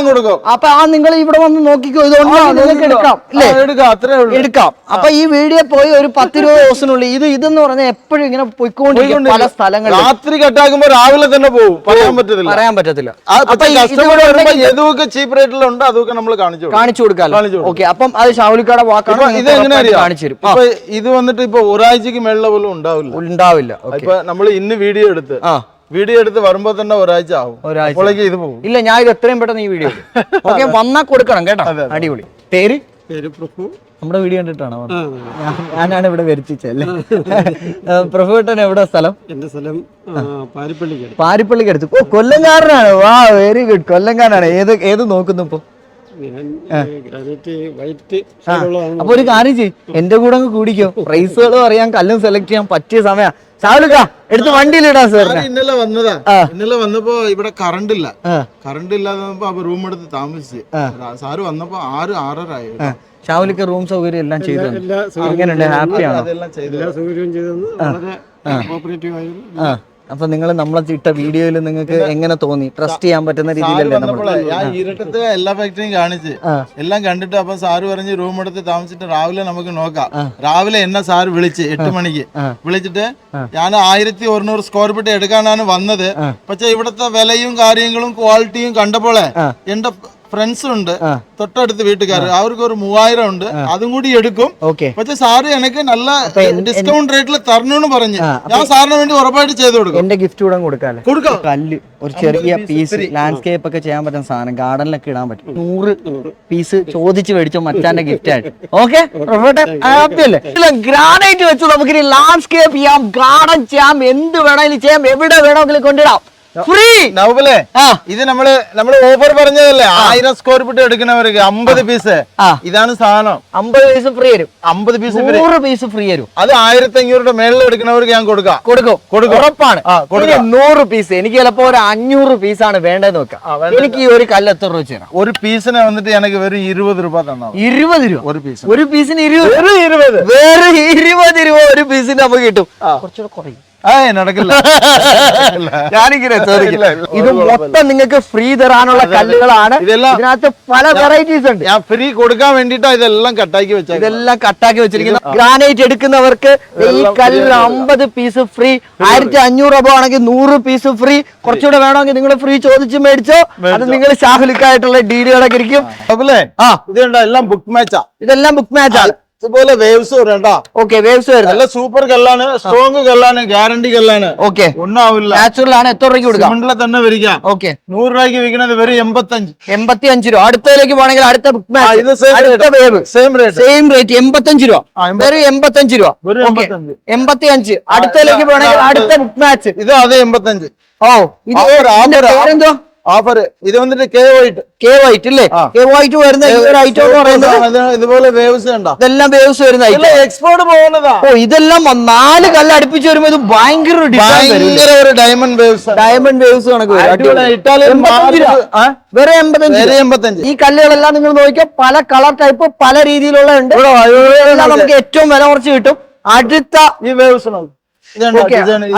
B: കൊടുക്കും.
A: അപ്പൊ ആ നിങ്ങൾ ഇവിടെ വന്ന് നോക്കിക്കോ ഇതുകൊണ്ട് നിങ്ങൾക്ക് എടുക്കാം.
B: അല്ലേ എടുക്കാം അത്രേ ഉള്ളൂ.
A: എടുക്കാം. അപ്പൊ ഈ വീഡിയോ പോയി ഒരു പത്ത് ഇരുപത് ദിവസത്തിനുള്ളിൽ ഇത് ഇതെന്ന് പറഞ്ഞാൽ എപ്പോഴും ഇങ്ങനെ പോയിക്കൊണ്ടിരിക്കും പല സ്ഥലങ്ങളിൽ
B: രാത്രി കട്ടാക്കുമ്പോ രാവിലെ തന്നെ പോകും. പറയാൻ പറ്റത്തില്ല.
A: പറയാൻ പറ്റത്തില്ല.
B: ഏതൊക്കെ ചീപ്പ് റേറ്റിലുണ്ട് അതൊക്കെ നമ്മൾ കാണിച്ചു
A: കാണിച്ചു
B: കൊടുക്കാം.
A: ഓക്കെ അപ്പം അത് ഷാവുലിക്കാടെ വാക്കാണ്
B: ഇത് എങ്ങനെ
A: കാണിച്ചു തരും.
B: ഇത് വന്നിട്ട് ഇപ്പൊ ഒരാഴ്ചക്ക് മേളിലെ പോലും ഉണ്ടാവില്ല.
A: ഉണ്ടാവില്ല.
B: ഇപ്പൊ നമ്മൾ ഇന്ന് വീഡിയോ എടുത്ത്
A: ആ.
B: വീഡിയോ എടുത്ത് വരുമ്പോ തന്നെ ഒരാഴ്ച ആവും.
A: ഒരാഴ്ച.
B: ഇത് പോകും.
A: ഇല്ല ഞാൻ ഇത് എത്രയും പെട്ടെന്ന് ഈ വീഡിയോ ഓക്കെ വന്നാ കൊടുക്കണം കേട്ടോ. അടിപൊളി. പേര്?
C: പേര് പ്രഭു.
A: നമ്മുടെ വീഡിയോ കണ്ടിട്ടാണോ? ഞാൻ- ഞാനാണ് ഇവിടെ വരുത്തിച്ചല്ലേ. പ്രഭുട്ടൻ എവിടെ സ്ഥലം?
C: എന്റെ സ്ഥലം പാരിപ്പള്ളിക്ക്
A: പാരിപ്പള്ളിക്ക് അടുത്ത് ഓ കൊല്ലംകാരനാണ്. വാ വെരി ഗുഡ് കൊല്ലംകാരനാണ്. ഏത് ഏത് നോക്കുന്നു ഇപ്പൊ? അപ്പൊ ഒരു കാര്യം ചെയ്യ്. എന്റെ കൂടെ അങ്ങ് കൂടിക്കോ. പ്രൈസുകൾ അറിയാൻ കല്ലും സെലക്ട് ചെയ്യാൻ പറ്റിയ സമയ. ഷാവുലിക്ക എടുത്ത് വണ്ടിയിലിടാ
B: സാർ ഇന്നലെ വന്നതാ.
A: ആ.
B: ഇന്നലെ വന്നപ്പോ ഇവിടെ കറണ്ട് ഇല്ല. കറണ്ട് ഇല്ലാതെ അപ്പൊ റൂം എടുത്ത് താമസിച്ച്. സാറ് വന്നപ്പോ ആറ് ആറര ആയി
A: ഷാവുലിക്ക് റൂം സൗകര്യം എല്ലാം ചെയ്തു ഹാപ്പിയാണ്
C: എല്ലാ
A: എങ്ങനെയുണ്ട് ഹാപ്പിയാണോ?
B: അതെല്ലാം ചെയ്തു
C: എല്ലാ സൗകര്യവും ചെയ്തെന്ന് വളരെ കോപ്പറേറ്റീവ് ആയിരുന്നു.
A: അപ്പൊ നിങ്ങൾ നമ്മളെ ഇട്ട വീഡിയോയിൽ നിങ്ങൾക്ക് എങ്ങനെ തോന്നി? ട്രസ്റ്റ് ചെയ്യാൻ പറ്റുന്ന രീതിയിലല്ലേ നമ്മൾ
B: ഞാൻ ഇരട്ടത്ത് എല്ലാ ഫാക്ടറിയും കാണിച്ച് എല്ലാം കണ്ടിട്ട് അപ്പൊ സാറ് പറഞ്ഞ് റൂം എടുത്ത് താമസിച്ചിട്ട് രാവിലെ നമുക്ക് നോക്കാം. രാവിലെ എന്നെ സാറ് വിളിച്ച് എട്ട് മണിക്ക് വിളിച്ചിട്ട് ഞാൻ ആയിരത്തി ഒരുന്നൂറ് സ്ക്വയർ ഫീറ്റ് എടുക്കാനാണ് വന്നത്. പക്ഷെ ഇവിടുത്തെ വിലയും കാര്യങ്ങളും ക്വാളിറ്റിയും കണ്ടപ്പോളെ എന്റെ ഫ്രണ്ട്സ് ഉണ്ട്. തൊട്ടടുത്ത് വീട്ടുകാർ അവർക്ക് ഒരു മൂവായിരം ഉണ്ട് അതും കൂടി എടുക്കും പക്ഷെ സാറ് എനിക്ക് നല്ല ഡിസ്കൗണ്ട് റേറ്റിൽ തരണമെന്ന് പറഞ്ഞു. ഞാൻ സാറിന് വേണ്ടി ഉറപ്പായിട്ട് ചെയ്തു കൊടുക്കും.
A: എന്റെ ഗിഫ്റ്റ് കൂടെ കൊടുക്കാല്ലേ?
B: കൊടുക്കാം.
A: കല്ല് ഒരു ചെറിയ പീസ് ലാൻഡ്സ്കേപ്പ് ഒക്കെ ചെയ്യാൻ പറ്റുന്ന സാധനം ഗാർഡനിലൊക്കെ ഇടാൻ പറ്റും. നൂറ് പീസ് ചോദിച്ചു മേടിച്ചോ മച്ചാന്റെ ഗിഫ്റ്റ് ആയിട്ട്. ഓക്കെ? അല്ലേ ഗ്രാനൈറ്റ് വെച്ച് നമുക്ക് ഇനി ലാൻഡ്സ്കേപ്പ് ചെയ്യാം ഗാർഡൻ ചെയ്യാം എന്ത് വേണമെങ്കിലും ചെയ്യാം എവിടെ വേണമെങ്കിലും കൊണ്ടിടാം. ഫ്രീ
B: നവബലെ ഇത് നമ്മൾ നമ്മൾ ഓഫർ പറഞ്ഞതല്ലേ? ആയിരം സ്ക്വയർ ഫീറ്റ് എടുക്കുന്നവർക്ക് അമ്പത് പീസ് ഇതാണ് സാധനം.
A: അമ്പത് പീസ് ഫ്രീ വരും.
B: അമ്പത് പീസ്
A: നൂറ് പീസ് ഫ്രീ വരും.
B: അത് ആയിരത്തി അഞ്ഞൂറിന്റെ മേളിൽ എടുക്കുന്നവർക്ക് ഞാൻ കൊടുക്കാം.
A: കൊടുക്കും.
B: കൊടുക്കും.
A: ഉറപ്പാണ്. നൂറ് പീസ് എനിക്ക് ചിലപ്പോ ഒരു അഞ്ഞൂറ് പീസ് ആണ് വെക്കാം.
B: നോക്കാം വേണ്ടത്.
A: എനിക്ക് ഈ ഒരു കല്ല് എത്ര രൂപ തരാം?
B: ഒരു പീസിനെ വന്നിട്ട് എനിക്ക് വെറും ഇരുപത് രൂപ തന്നാ.
A: ഇരുപത് രൂപ?
B: ഒരു പീസ്
A: ഒരു പീസിന് ഇരുപത്?
B: ഇരുപത്.
A: വേറെ ഇരുപത് രൂപ ഒരു പീസിന് നമുക്ക് കിട്ടും. കുറച്ചുകൂടെ കുറയും.
B: നടക്കില്ല.
A: ഞാനിങ്ങനെ ഇത് മൊത്തം നിങ്ങൾക്ക് ഫ്രീ തരാനുള്ള കല്ലുകളാണ്. ഇതിനകത്ത് പല വെറൈറ്റീസ് ഉണ്ട്.
B: ഞാൻ ഫ്രീ കൊടുക്കാൻ വേണ്ടിട്ടാ ഇതെല്ലാം കട്ടാക്കി വെച്ചത്
A: ഇതെല്ലാം കട്ടാക്കി വെച്ചിരിക്കുന്നു. ഗ്രാനൈറ്റ് എടുക്കുന്നവർക്ക് ഈ കല്ലിൽ അമ്പത് പീസ് ഫ്രീ ആയിരത്തി അഞ്ഞൂറ് രൂപ ആണെങ്കിൽ നൂറ് പീസ് ഫ്രീ കുറച്ചുകൂടെ വേണമെങ്കിൽ നിങ്ങൾ ഫ്രീ ചോദിച്ച് മേടിച്ചോ. അത് നിങ്ങൾ ഷാഹുലിക്കായിട്ടുള്ള ഡീലുകളൊക്കെ ഇരിക്കും.
B: ഇതെല്ലാം ബുക്ക് മാച്ചാ
A: ഇതെല്ലാം ബുക്ക് മാച്ച് ആണ്.
B: ഇതുപോലെ വേവ്സ് വരണ്ട.
A: ഓക്കെ വേവ്സ് വരുന്നത്.
B: നല്ല സൂപ്പർ കല്ലാണ് സ്ട്രോങ് കല്ലാണ് ഗ്യാരണ്ടി കല്ലാണ്.
A: ഓക്കെ
B: ഒന്നും ആവില്ല.
A: നാച്ചുറൽ ആണ് എത്ര രൂപയ്ക്ക് കൊടുക്കാം?
B: സിമെന്റിലെ തന്നെ വരിക്കാം.
A: ഓക്കെ
B: നൂറ് രൂപയ്ക്ക് വിൽക്കുന്നത് വെറും എൺപത്തഞ്ച്.
A: എൺപത്തി അഞ്ച് രൂപ. അടുത്തതിലേക്ക് പോകണമെങ്കിൽ അടുത്ത ബുക്ക്
B: ആ, ഇത് same
A: അടുത്ത wave
B: same rate
A: same rate എൺപത്തഞ്ച് രൂപ.
B: ആ, എൺപത്തി-
A: വെറും എൺപത്തഞ്ച് രൂപ.
B: വെറും
A: Okay.
B: എൺപത്തഞ്ച്.
A: എൺപത്തി അഞ്ച് അടുത്തതിലേക്ക് പോകണമെങ്കിൽ അടുത്ത ബുക്ക് മാച്ച്
B: ഇത് അതെ എൺപത്തഞ്ച്.
A: ഓ ഇത് പേരെന്തോ?
B: ഓഫർ ഇത് വന്നിട്ട് കെ വൈറ്റ്
A: കെ വൈറ്റ് അല്ലേ. കെ വൈറ്റ് വരുന്ന ഐറ്റം എന്ന് പറയുന്നത്
B: ഇതുപോലെ വേവ്സ് കണ്ട.
A: ഇതെല്ലാം വേവ്സ് വരുന്ന ഐറ്റം
B: എക്സ്പോർട്ട് പോകുന്നതാ.
A: ഓ ഇതെല്ലാം നാല് കല്ല് അടുപ്പിച്ച് വരുമ്പോ ഇത് ഭയങ്കര
B: ഒരു ഡയമണ്ട് വേവ്സ്
A: ഡയമണ്ട് വേവ്സ് കണക്ക് വരും? വെറും എൺപത്തഞ്ച് ഈ കല്ലുകളെല്ലാം നിങ്ങൾ നോക്കിയാൽ പല കളർ ടൈപ്പ് പല രീതിയിലുള്ള ഉണ്ട്. നമുക്ക് ഏറ്റവും വില കുറച്ച് കിട്ടും. അടുത്ത
B: ഈ വേവ്സ്
A: ഓക്കെ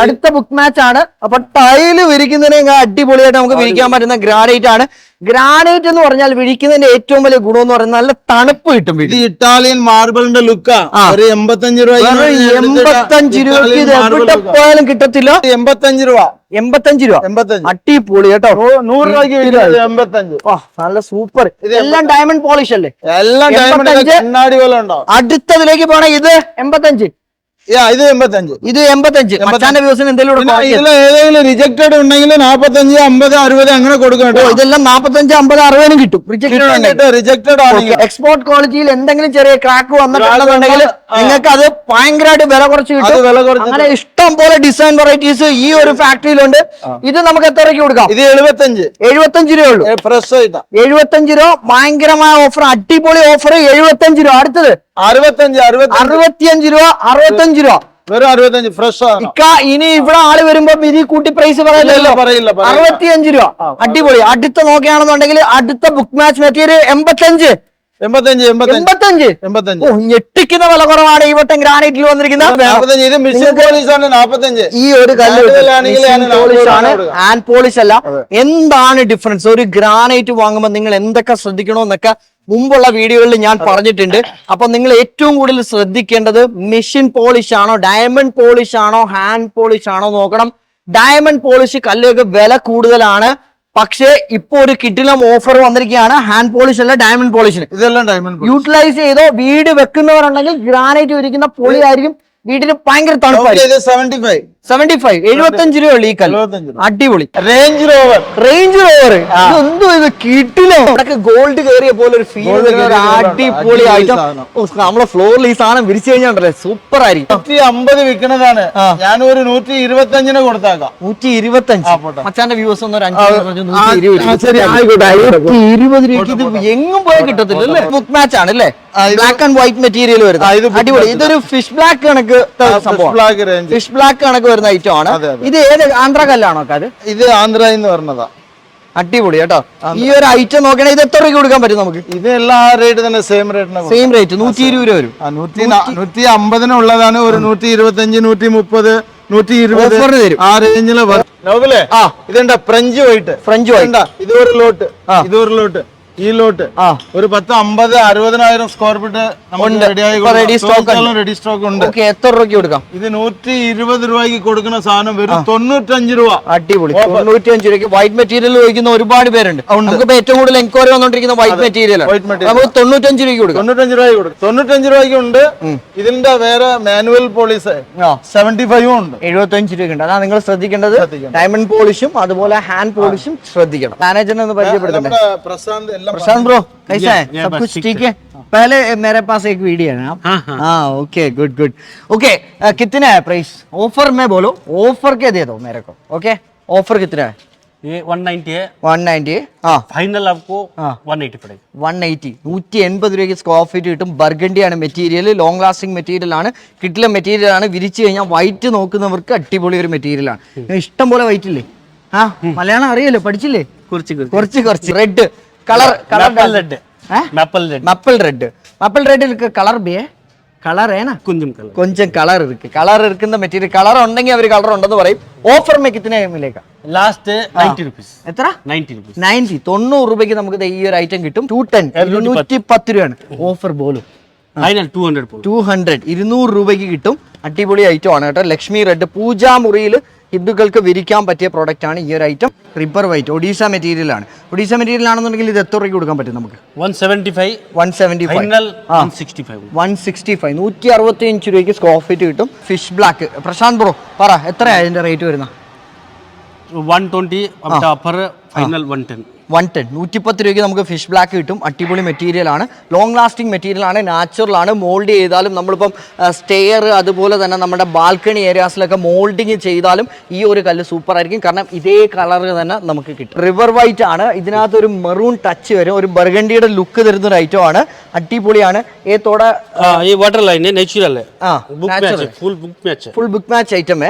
A: അടുത്ത ബുക്ക് മാച്ച് ആണ്. അപ്പൊ ടൈൽ വിരിക്കുന്നതിനെ അടിപൊളിയായിട്ട് നമുക്ക് വിരിക്കാൻ പറ്റുന്ന ഗ്രാനൈറ്റ് ആണ്. ഗ്രാനൈറ്റ് എന്ന് പറഞ്ഞാൽ വിരിക്കുന്നതിന്റെ ഏറ്റവും വലിയ ഗുണം എന്ന് പറയുന്നത് നല്ല തണുപ്പ് കിട്ടും
B: ഇത് ഇറ്റാലിയൻ മാർബിളിന്റെ ലുക്കാ. ഒരു എൺപത്തഞ്ച് രൂപ
A: എൺപത്തഞ്ച് രൂപയ്ക്ക് ഇത് എവിടെ പോയാലും കിട്ടത്തില്ല.
B: എൺപത്തഞ്ച് രൂപ.
A: എൺപത്തഞ്ച് രൂപ.
B: എൺപത്തഞ്ച്.
A: അടിപൊളി കേട്ടോ.
B: നൂറ് രൂപയ്ക്ക് വിൽക്കുന്നത് എൺപത്തഞ്ച്.
A: നല്ല സൂപ്പർ എല്ലാം ഡയമണ്ട് പോളിഷ് അല്ലേ?
B: എല്ലാം ഡയമണ്ട്
A: അടുത്തതിലേക്ക് പോണേ ഇത് എൺപത്തഞ്ച്.
B: ഇത് എൺപത്തഞ്ച്.
A: ഇത് എൺപത്തഞ്ച്. മച്ചാന്റെ വ്യൂസിന് എന്തെങ്കിലും
B: ഏതെങ്കിലും റിജക്റ്റഡ് ഉണ്ടെങ്കിൽ നാപ്പത്തഞ്ച് അമ്പത് അറുപത് അങ്ങനെ കൊടുക്കണം
A: ഇതെല്ലാം നാപ്പത്തഞ്ച് അമ്പത് അറുപതിനും കിട്ടും. റിജക്റ്റഡ്
B: റിജക്റ്റഡ്
A: എക്സ്പോർട്ട് ക്വാളിറ്റിയിൽ എന്തെങ്കിലും ചെറിയ ക്രാക്ക് വന്നിട്ടുണ്ടെന്നുണ്ടെങ്കിൽ നിങ്ങൾക്ക് അത് ഭയങ്കരമായിട്ട് വില കുറച്ച് കിട്ടും. അങ്ങനെ ഇഷ്ടം പോലെ ഡിസൈൻ വെറൈറ്റീസ് ഈ ഒരു ഫാക്ടറിയിലുണ്ട് ഇത് നമുക്ക് എത്ര രൂപയ്ക്ക് കൊടുക്കാം?
B: ഇത് എഴുപത്തഞ്ച്.
A: എഴുപത്തഞ്ച് രൂപയുള്ളൂ
B: ഫ്രഷ് ആയിട്ടാ.
A: എഴുപത്തഞ്ച് രൂപ ഭയങ്കരമായ ഓഫർ അടിപൊളി ഓഫർ എഴുപത്തഞ്ച് രൂപ. അടുത്തത്.
B: അറുപത്തഞ്ച്
A: അറുപത്തിയഞ്ച് രൂപ അറുപത്തഞ്ച് രൂപ.
B: വെറും അറുപത്തഞ്ച് ഫ്രഷ്
A: ഇക്ക ഇനി ഇവിടെ ആൾ വരുമ്പോ ഇനി കൂട്ടി പ്രൈസ് പറയല്ലോ
B: ഇല്ല, പറയില്ല.
A: അറുപത്തിയഞ്ച് രൂപ. അടിപൊളി. അടുത്ത നോക്കുകയാണെന്നുണ്ടെങ്കിൽ അടുത്ത ബുക്ക് മാച്ച് മെറ്റീരിയൽ എൺപത്തഞ്ച്. ഞെട്ടിക്കുന്ന വില കുറവാണ് ഈ വട്ടം ഗ്രാനൈറ്റിൽ വന്നിരിക്കുന്നത്.
B: ഇത്
A: ഈ ഒരു ഹാൻഡ് പോളിഷ് അല്ല. എന്താണ് ഡിഫറൻസ് ഒരു ഗ്രാനൈറ്റ് വാങ്ങുമ്പോൾ നിങ്ങൾ എന്തൊക്കെ ശ്രദ്ധിക്കണമെന്നൊക്കെ മുമ്പുള്ള വീഡിയോകളിൽ ഞാൻ പറഞ്ഞിട്ടുണ്ട്. അപ്പൊ നിങ്ങൾ ഏറ്റവും കൂടുതൽ ശ്രദ്ധിക്കേണ്ടത് മെഷീൻ പോളിഷ് ആണോ ഡയമണ്ട് പോളിഷ് ആണോ ഹാൻഡ് പോളിഷ് ആണോ നോക്കണം. ഡയമണ്ട് പോളിഷ് കല്ലൊക്കെ വില കൂടുതലാണ്. പക്ഷേ ഇപ്പൊ ഒരു കിട്ടിലം ഓഫർ വന്നിരിക്കുകയാണ്. ഹാൻഡ് പോളിഷ് അല്ല ഡയമണ്ട് പോളിഷിന്
B: ഇതെല്ലാം ഡയമണ്ട്
A: യൂട്ടിലൈസ് ചെയ്തോ വീട് വെക്കുന്നവരുണ്ടെങ്കിൽ ഗ്രാനൈറ്റ് ഒരുക്കുന്ന പൊളി ആയിരിക്കും. വീടിന് ഭയങ്കര തണുപ്പായിരിക്കും.
B: സെവന്റി ഫൈവ്
A: സെവന്റി രൂപ എഴുപത്തഞ്ച് ഈ കല്ല്. അടിപൊളി.
B: റേഞ്ച് റോവർ
A: റേഞ്ച് റോവർ എന്തോ ഇത് കിട്ടില്ല? അവിടെ ഗോൾഡ് കയറിയ പോലെ ഒരു ഫീൽ. അടിപൊളി
B: സാധനം.
A: നമ്മളെ ഫ്ലോറിൽ ഈ സാധനം വിരിച്ചു കഴിഞ്ഞാൽ സൂപ്പർ ആയിരിക്കും.
B: നൂറ്റി അമ്പത് വിൽക്കണതാണ്. ഞാൻ ഒരു നൂറ്റി ഇരുപത്തി അഞ്ചിന് കൊടുത്താക്കാം.
A: നൂറ്റി ഇരുപത്തി അഞ്ച് മച്ചാന്റെ വ്യൂസ് ഒന്നും ഇരുപത് രൂപ ഇത് എങ്ങും പോയി കിട്ടത്തില്ല അല്ലേ? ബുക്ക് മാച്ച് ആണ് അല്ലേ? ബ്ലാക്ക് ആൻഡ് വൈറ്റ് മെറ്റീരിയൽ വരുന്നത്. അടിപൊളി. ഇതൊരു ഫിഷ് ബ്ലാക്ക് കണക്ക് സംഭവം ഫിഷ് ബ്ലാക്ക് കണക്ക് വരുന്ന ഐറ്റം ആണ്. ഇത് ഏത് ആന്ധ്ര കല്ലാണോ അത്?
B: ഇത് ആന്ധ്ര എന്ന് പറഞ്ഞതാ.
A: അടിപൊളി കേട്ടോ. ഈ ഒരു ഐറ്റം നോക്കണേ ഇത് എത്ര രൂപ കൊടുക്കാൻ പറ്റും നമുക്ക്?
B: ഇത് എല്ലാ റേറ്റ് തന്നെ സെയിം റേറ്റിന്
A: സെയിം റേറ്റ് നൂറ്റി ഇരുപത് രൂപ വരും.
B: നൂറ്റി അമ്പതിനുള്ളതാണ് ഒരു നൂറ്റി ഇരുപത്തി അഞ്ച് നൂറ്റി മുപ്പത് നൂറ്റി ഇരുപത്
A: തരും.
B: ആ റേഞ്ചിലെ. ഇതെന്താ ഫ്രഞ്ച് വൈറ്റ്
A: ഫ്രഞ്ച് വൈറ്റ്
B: ഇത് ഒരു ലോട്ട്
A: ആ.
B: ഇത് ഒരു ലോട്ട് ഈ ലോട്ട്
A: ആ.
B: ഒരു പത്ത് അമ്പത് അറുപതിനായിരം square feet
A: ready stock ready stock ഉണ്ട്. എത്ര രൂപയ്ക്ക് കൊടുക്കാം?
B: ഇത് നൂറ്റി ഇരുപത് രൂപയ്ക്ക് കൊടുക്കുന്ന സാധനം വെറും തൊണ്ണൂറ്റഞ്ച് രൂപ.
A: അടിപൊളി. തൊണ്ണൂറ്റി അഞ്ച് രൂപയ്ക്ക് വൈറ്റ് മെറ്റീരിയൽ ചോദിക്കുന്ന ഒരുപാട് പേരുണ്ട്. നമുക്കിപ്പോ ഏറ്റവും കൂടുതൽ എൻക്വയറി വന്നോണ്ടിരിക്കുന്ന വൈറ്റ് മെറ്റീരിയൽ നമുക്ക് തൊണ്ണൂറ്റഞ്ച് രൂപയ്ക്ക് കൊടുക്കാം.
B: തൊണ്ണൂറ്റഞ്ച് രൂപയ്ക്ക് കൊടുക്കും. തൊണ്ണൂറ്റഞ്ച് രൂപയ്ക്ക് ഉണ്ട്. ഇതിന്റെ വേറെ മാനുവൽ പോളിസ്
A: ആ.
B: സെവന്റി ഫൈവും ഉണ്ട്.
A: എഴുപത്തഞ്ച് രൂപയ്ക്ക് ഉണ്ട്. അതാണ് നിങ്ങൾ ശ്രദ്ധിക്കേണ്ടത്. ഡയമണ്ട് പോളിഷും അതുപോലെ ഹാൻഡ് പോളിഷും ശ്രദ്ധിക്കണം. മാനേജറിനെ ഒന്ന് പരിചയപ്പെടുത്തണ്ടേ?
B: പ്രശാന്ത് എല്ലാം
A: प्रशांत ब्रो कैसा है सब कुछ ठीक है पहले मेरे पास एक वीडियो है ना आप हाँ ओके गुड गुड ओके कितना है प्राइस ऑफर में बोलो ऑफर के दे दो मेरे को ओके ऑफर कितना है
D: ये 190 है
A: वन नाइन्टी हाँ
D: फाइनल आपको
A: हाँ।
D: 180 पड़ेगा
A: വൺ എയ്റ്റി നൂറ്റി എൺപത് രൂപയ്ക്ക് സ്ക്വയർ ഫീറ്റ് കിട്ടും ബർഗണ്ടി ആണ് മെറ്റീരിയൽ ലോങ് ലാസ്റ്റിംഗ് മെറ്റീരിയൽ ആണ് കിട്ടില്ല മെറ്റീരിയൽ ആണ് വിരിച്ചു കഴിഞ്ഞാൽ വൈറ്റ് നോക്കുന്നവർക്ക് അടിപൊളി ഒരു മെറ്റീരിയൽ ആണ് ഇഷ്ടം പോലെ വൈറ്റ് ഇല്ലേ ആ മലയാളം അറിയല്ലോ പഠിച്ചില്ലേ
D: कुर्सी कुर्सी
A: കുറച്ച് കുറച്ച് red colour colour
D: red maple red maple
A: red maple red இருக்க கலர் பே കളർ ഏനാ
D: കൊഞ്ചും കളർ
A: കൊഞ്ചും കളർ ഇരിക്കും. കളർ ഇരിക്കുന്ന മെറ്റീരിയൽ കളർ ഉണ്ടെങ്കിൽ അവർ കളർ ഉണ്ടെന്ന് പറയും. ഓഫർ മേക്കിത്തിന് എമ്മിലേക്ക്
D: ലാസ്റ്റ് നയന്റി റുപ്പീസ്
A: എത്ര?
D: നയന്റി റുപ്പീസ്
A: നയന്റി തൊണ്ണൂറ് രൂപയ്ക്ക് നമുക്ക് ഈ ഒരു ഐറ്റം കിട്ടും. ടു ടെൻ ഇരുന്നൂറ്റി പത്ത്. രൂപയാണ്. ഓഫർ പോലും ടു ഹൺഡ്രഡ് ഇരുന്നൂറ് രൂപയ്ക്ക് കിട്ടും. അടിപൊളി ഐറ്റം ആണ് കേട്ടോ. ലക്ഷ്മി റെഡ് പൂജാ മുറിയിൽ ഹിന്ദുക്കൾക്ക് വിരിക്കാൻ പറ്റിയ പ്രോഡക്റ്റാണ് ഈ ഒരു ഐറ്റം റിപ്പർ വൈറ്റ് ഒഡീസ മെറ്റീരിയൽ ആണ്. ഒഡീസ മെറ്റീരിയൽ ആണെന്നുണ്ടെങ്കിൽ ഇത് എത്ര രൂപയ്ക്ക് കൊടുക്കാൻ പറ്റും നമുക്ക്? One seventy five
D: one
A: seventy
D: five
A: one sixty five നൂറ്റി അറുപത്തി അഞ്ച് രൂപയ്ക്ക് സ്ക്വയർ ഫീറ്റ് കിട്ടും. ഫിഷ് ബ്ലാക്ക് പ്രശാന്ത് ബ്രോ പറ എത്രയാണ് അതിന്റെ റേറ്റ് വരുന്നത്?
D: One twenty upper final one
A: ten one ten നൂറ്റിപ്പത്ത് രൂപയ്ക്ക് നമുക്ക് ഫിഷ് ബ്ലാക്ക് കിട്ടും. അടിപൊളി മെറ്റീരിയലാണ് ലോങ് ലാസ്റ്റിംഗ് മെറ്റീരിയലാണ് നാച്ചുറലാണ് മോൾഡ് ചെയ്താലും നമ്മളിപ്പം സ്റ്റെയർ അതുപോലെ തന്നെ നമ്മുടെ ബാൽക്കണി ഏരിയാസിലൊക്കെ മോൾഡിങ് ചെയ്താലും ഈ ഒരു കല്ല് സൂപ്പർ ആയിരിക്കും. കാരണം ഇതേ കളർ തന്നെ നമുക്ക് കിട്ടും. റിവർ വൈറ്റ് ആണ്. ഇതിനകത്ത് ഒരു മെറൂൺ ടച്ച് വരും. ഒരു ബർഗണ്ടിയുടെ ലുക്ക് തരുന്ന ഒരു ഐറ്റം ആണ്. അടിപൊളിയാണ്.
D: ഈ water full book match item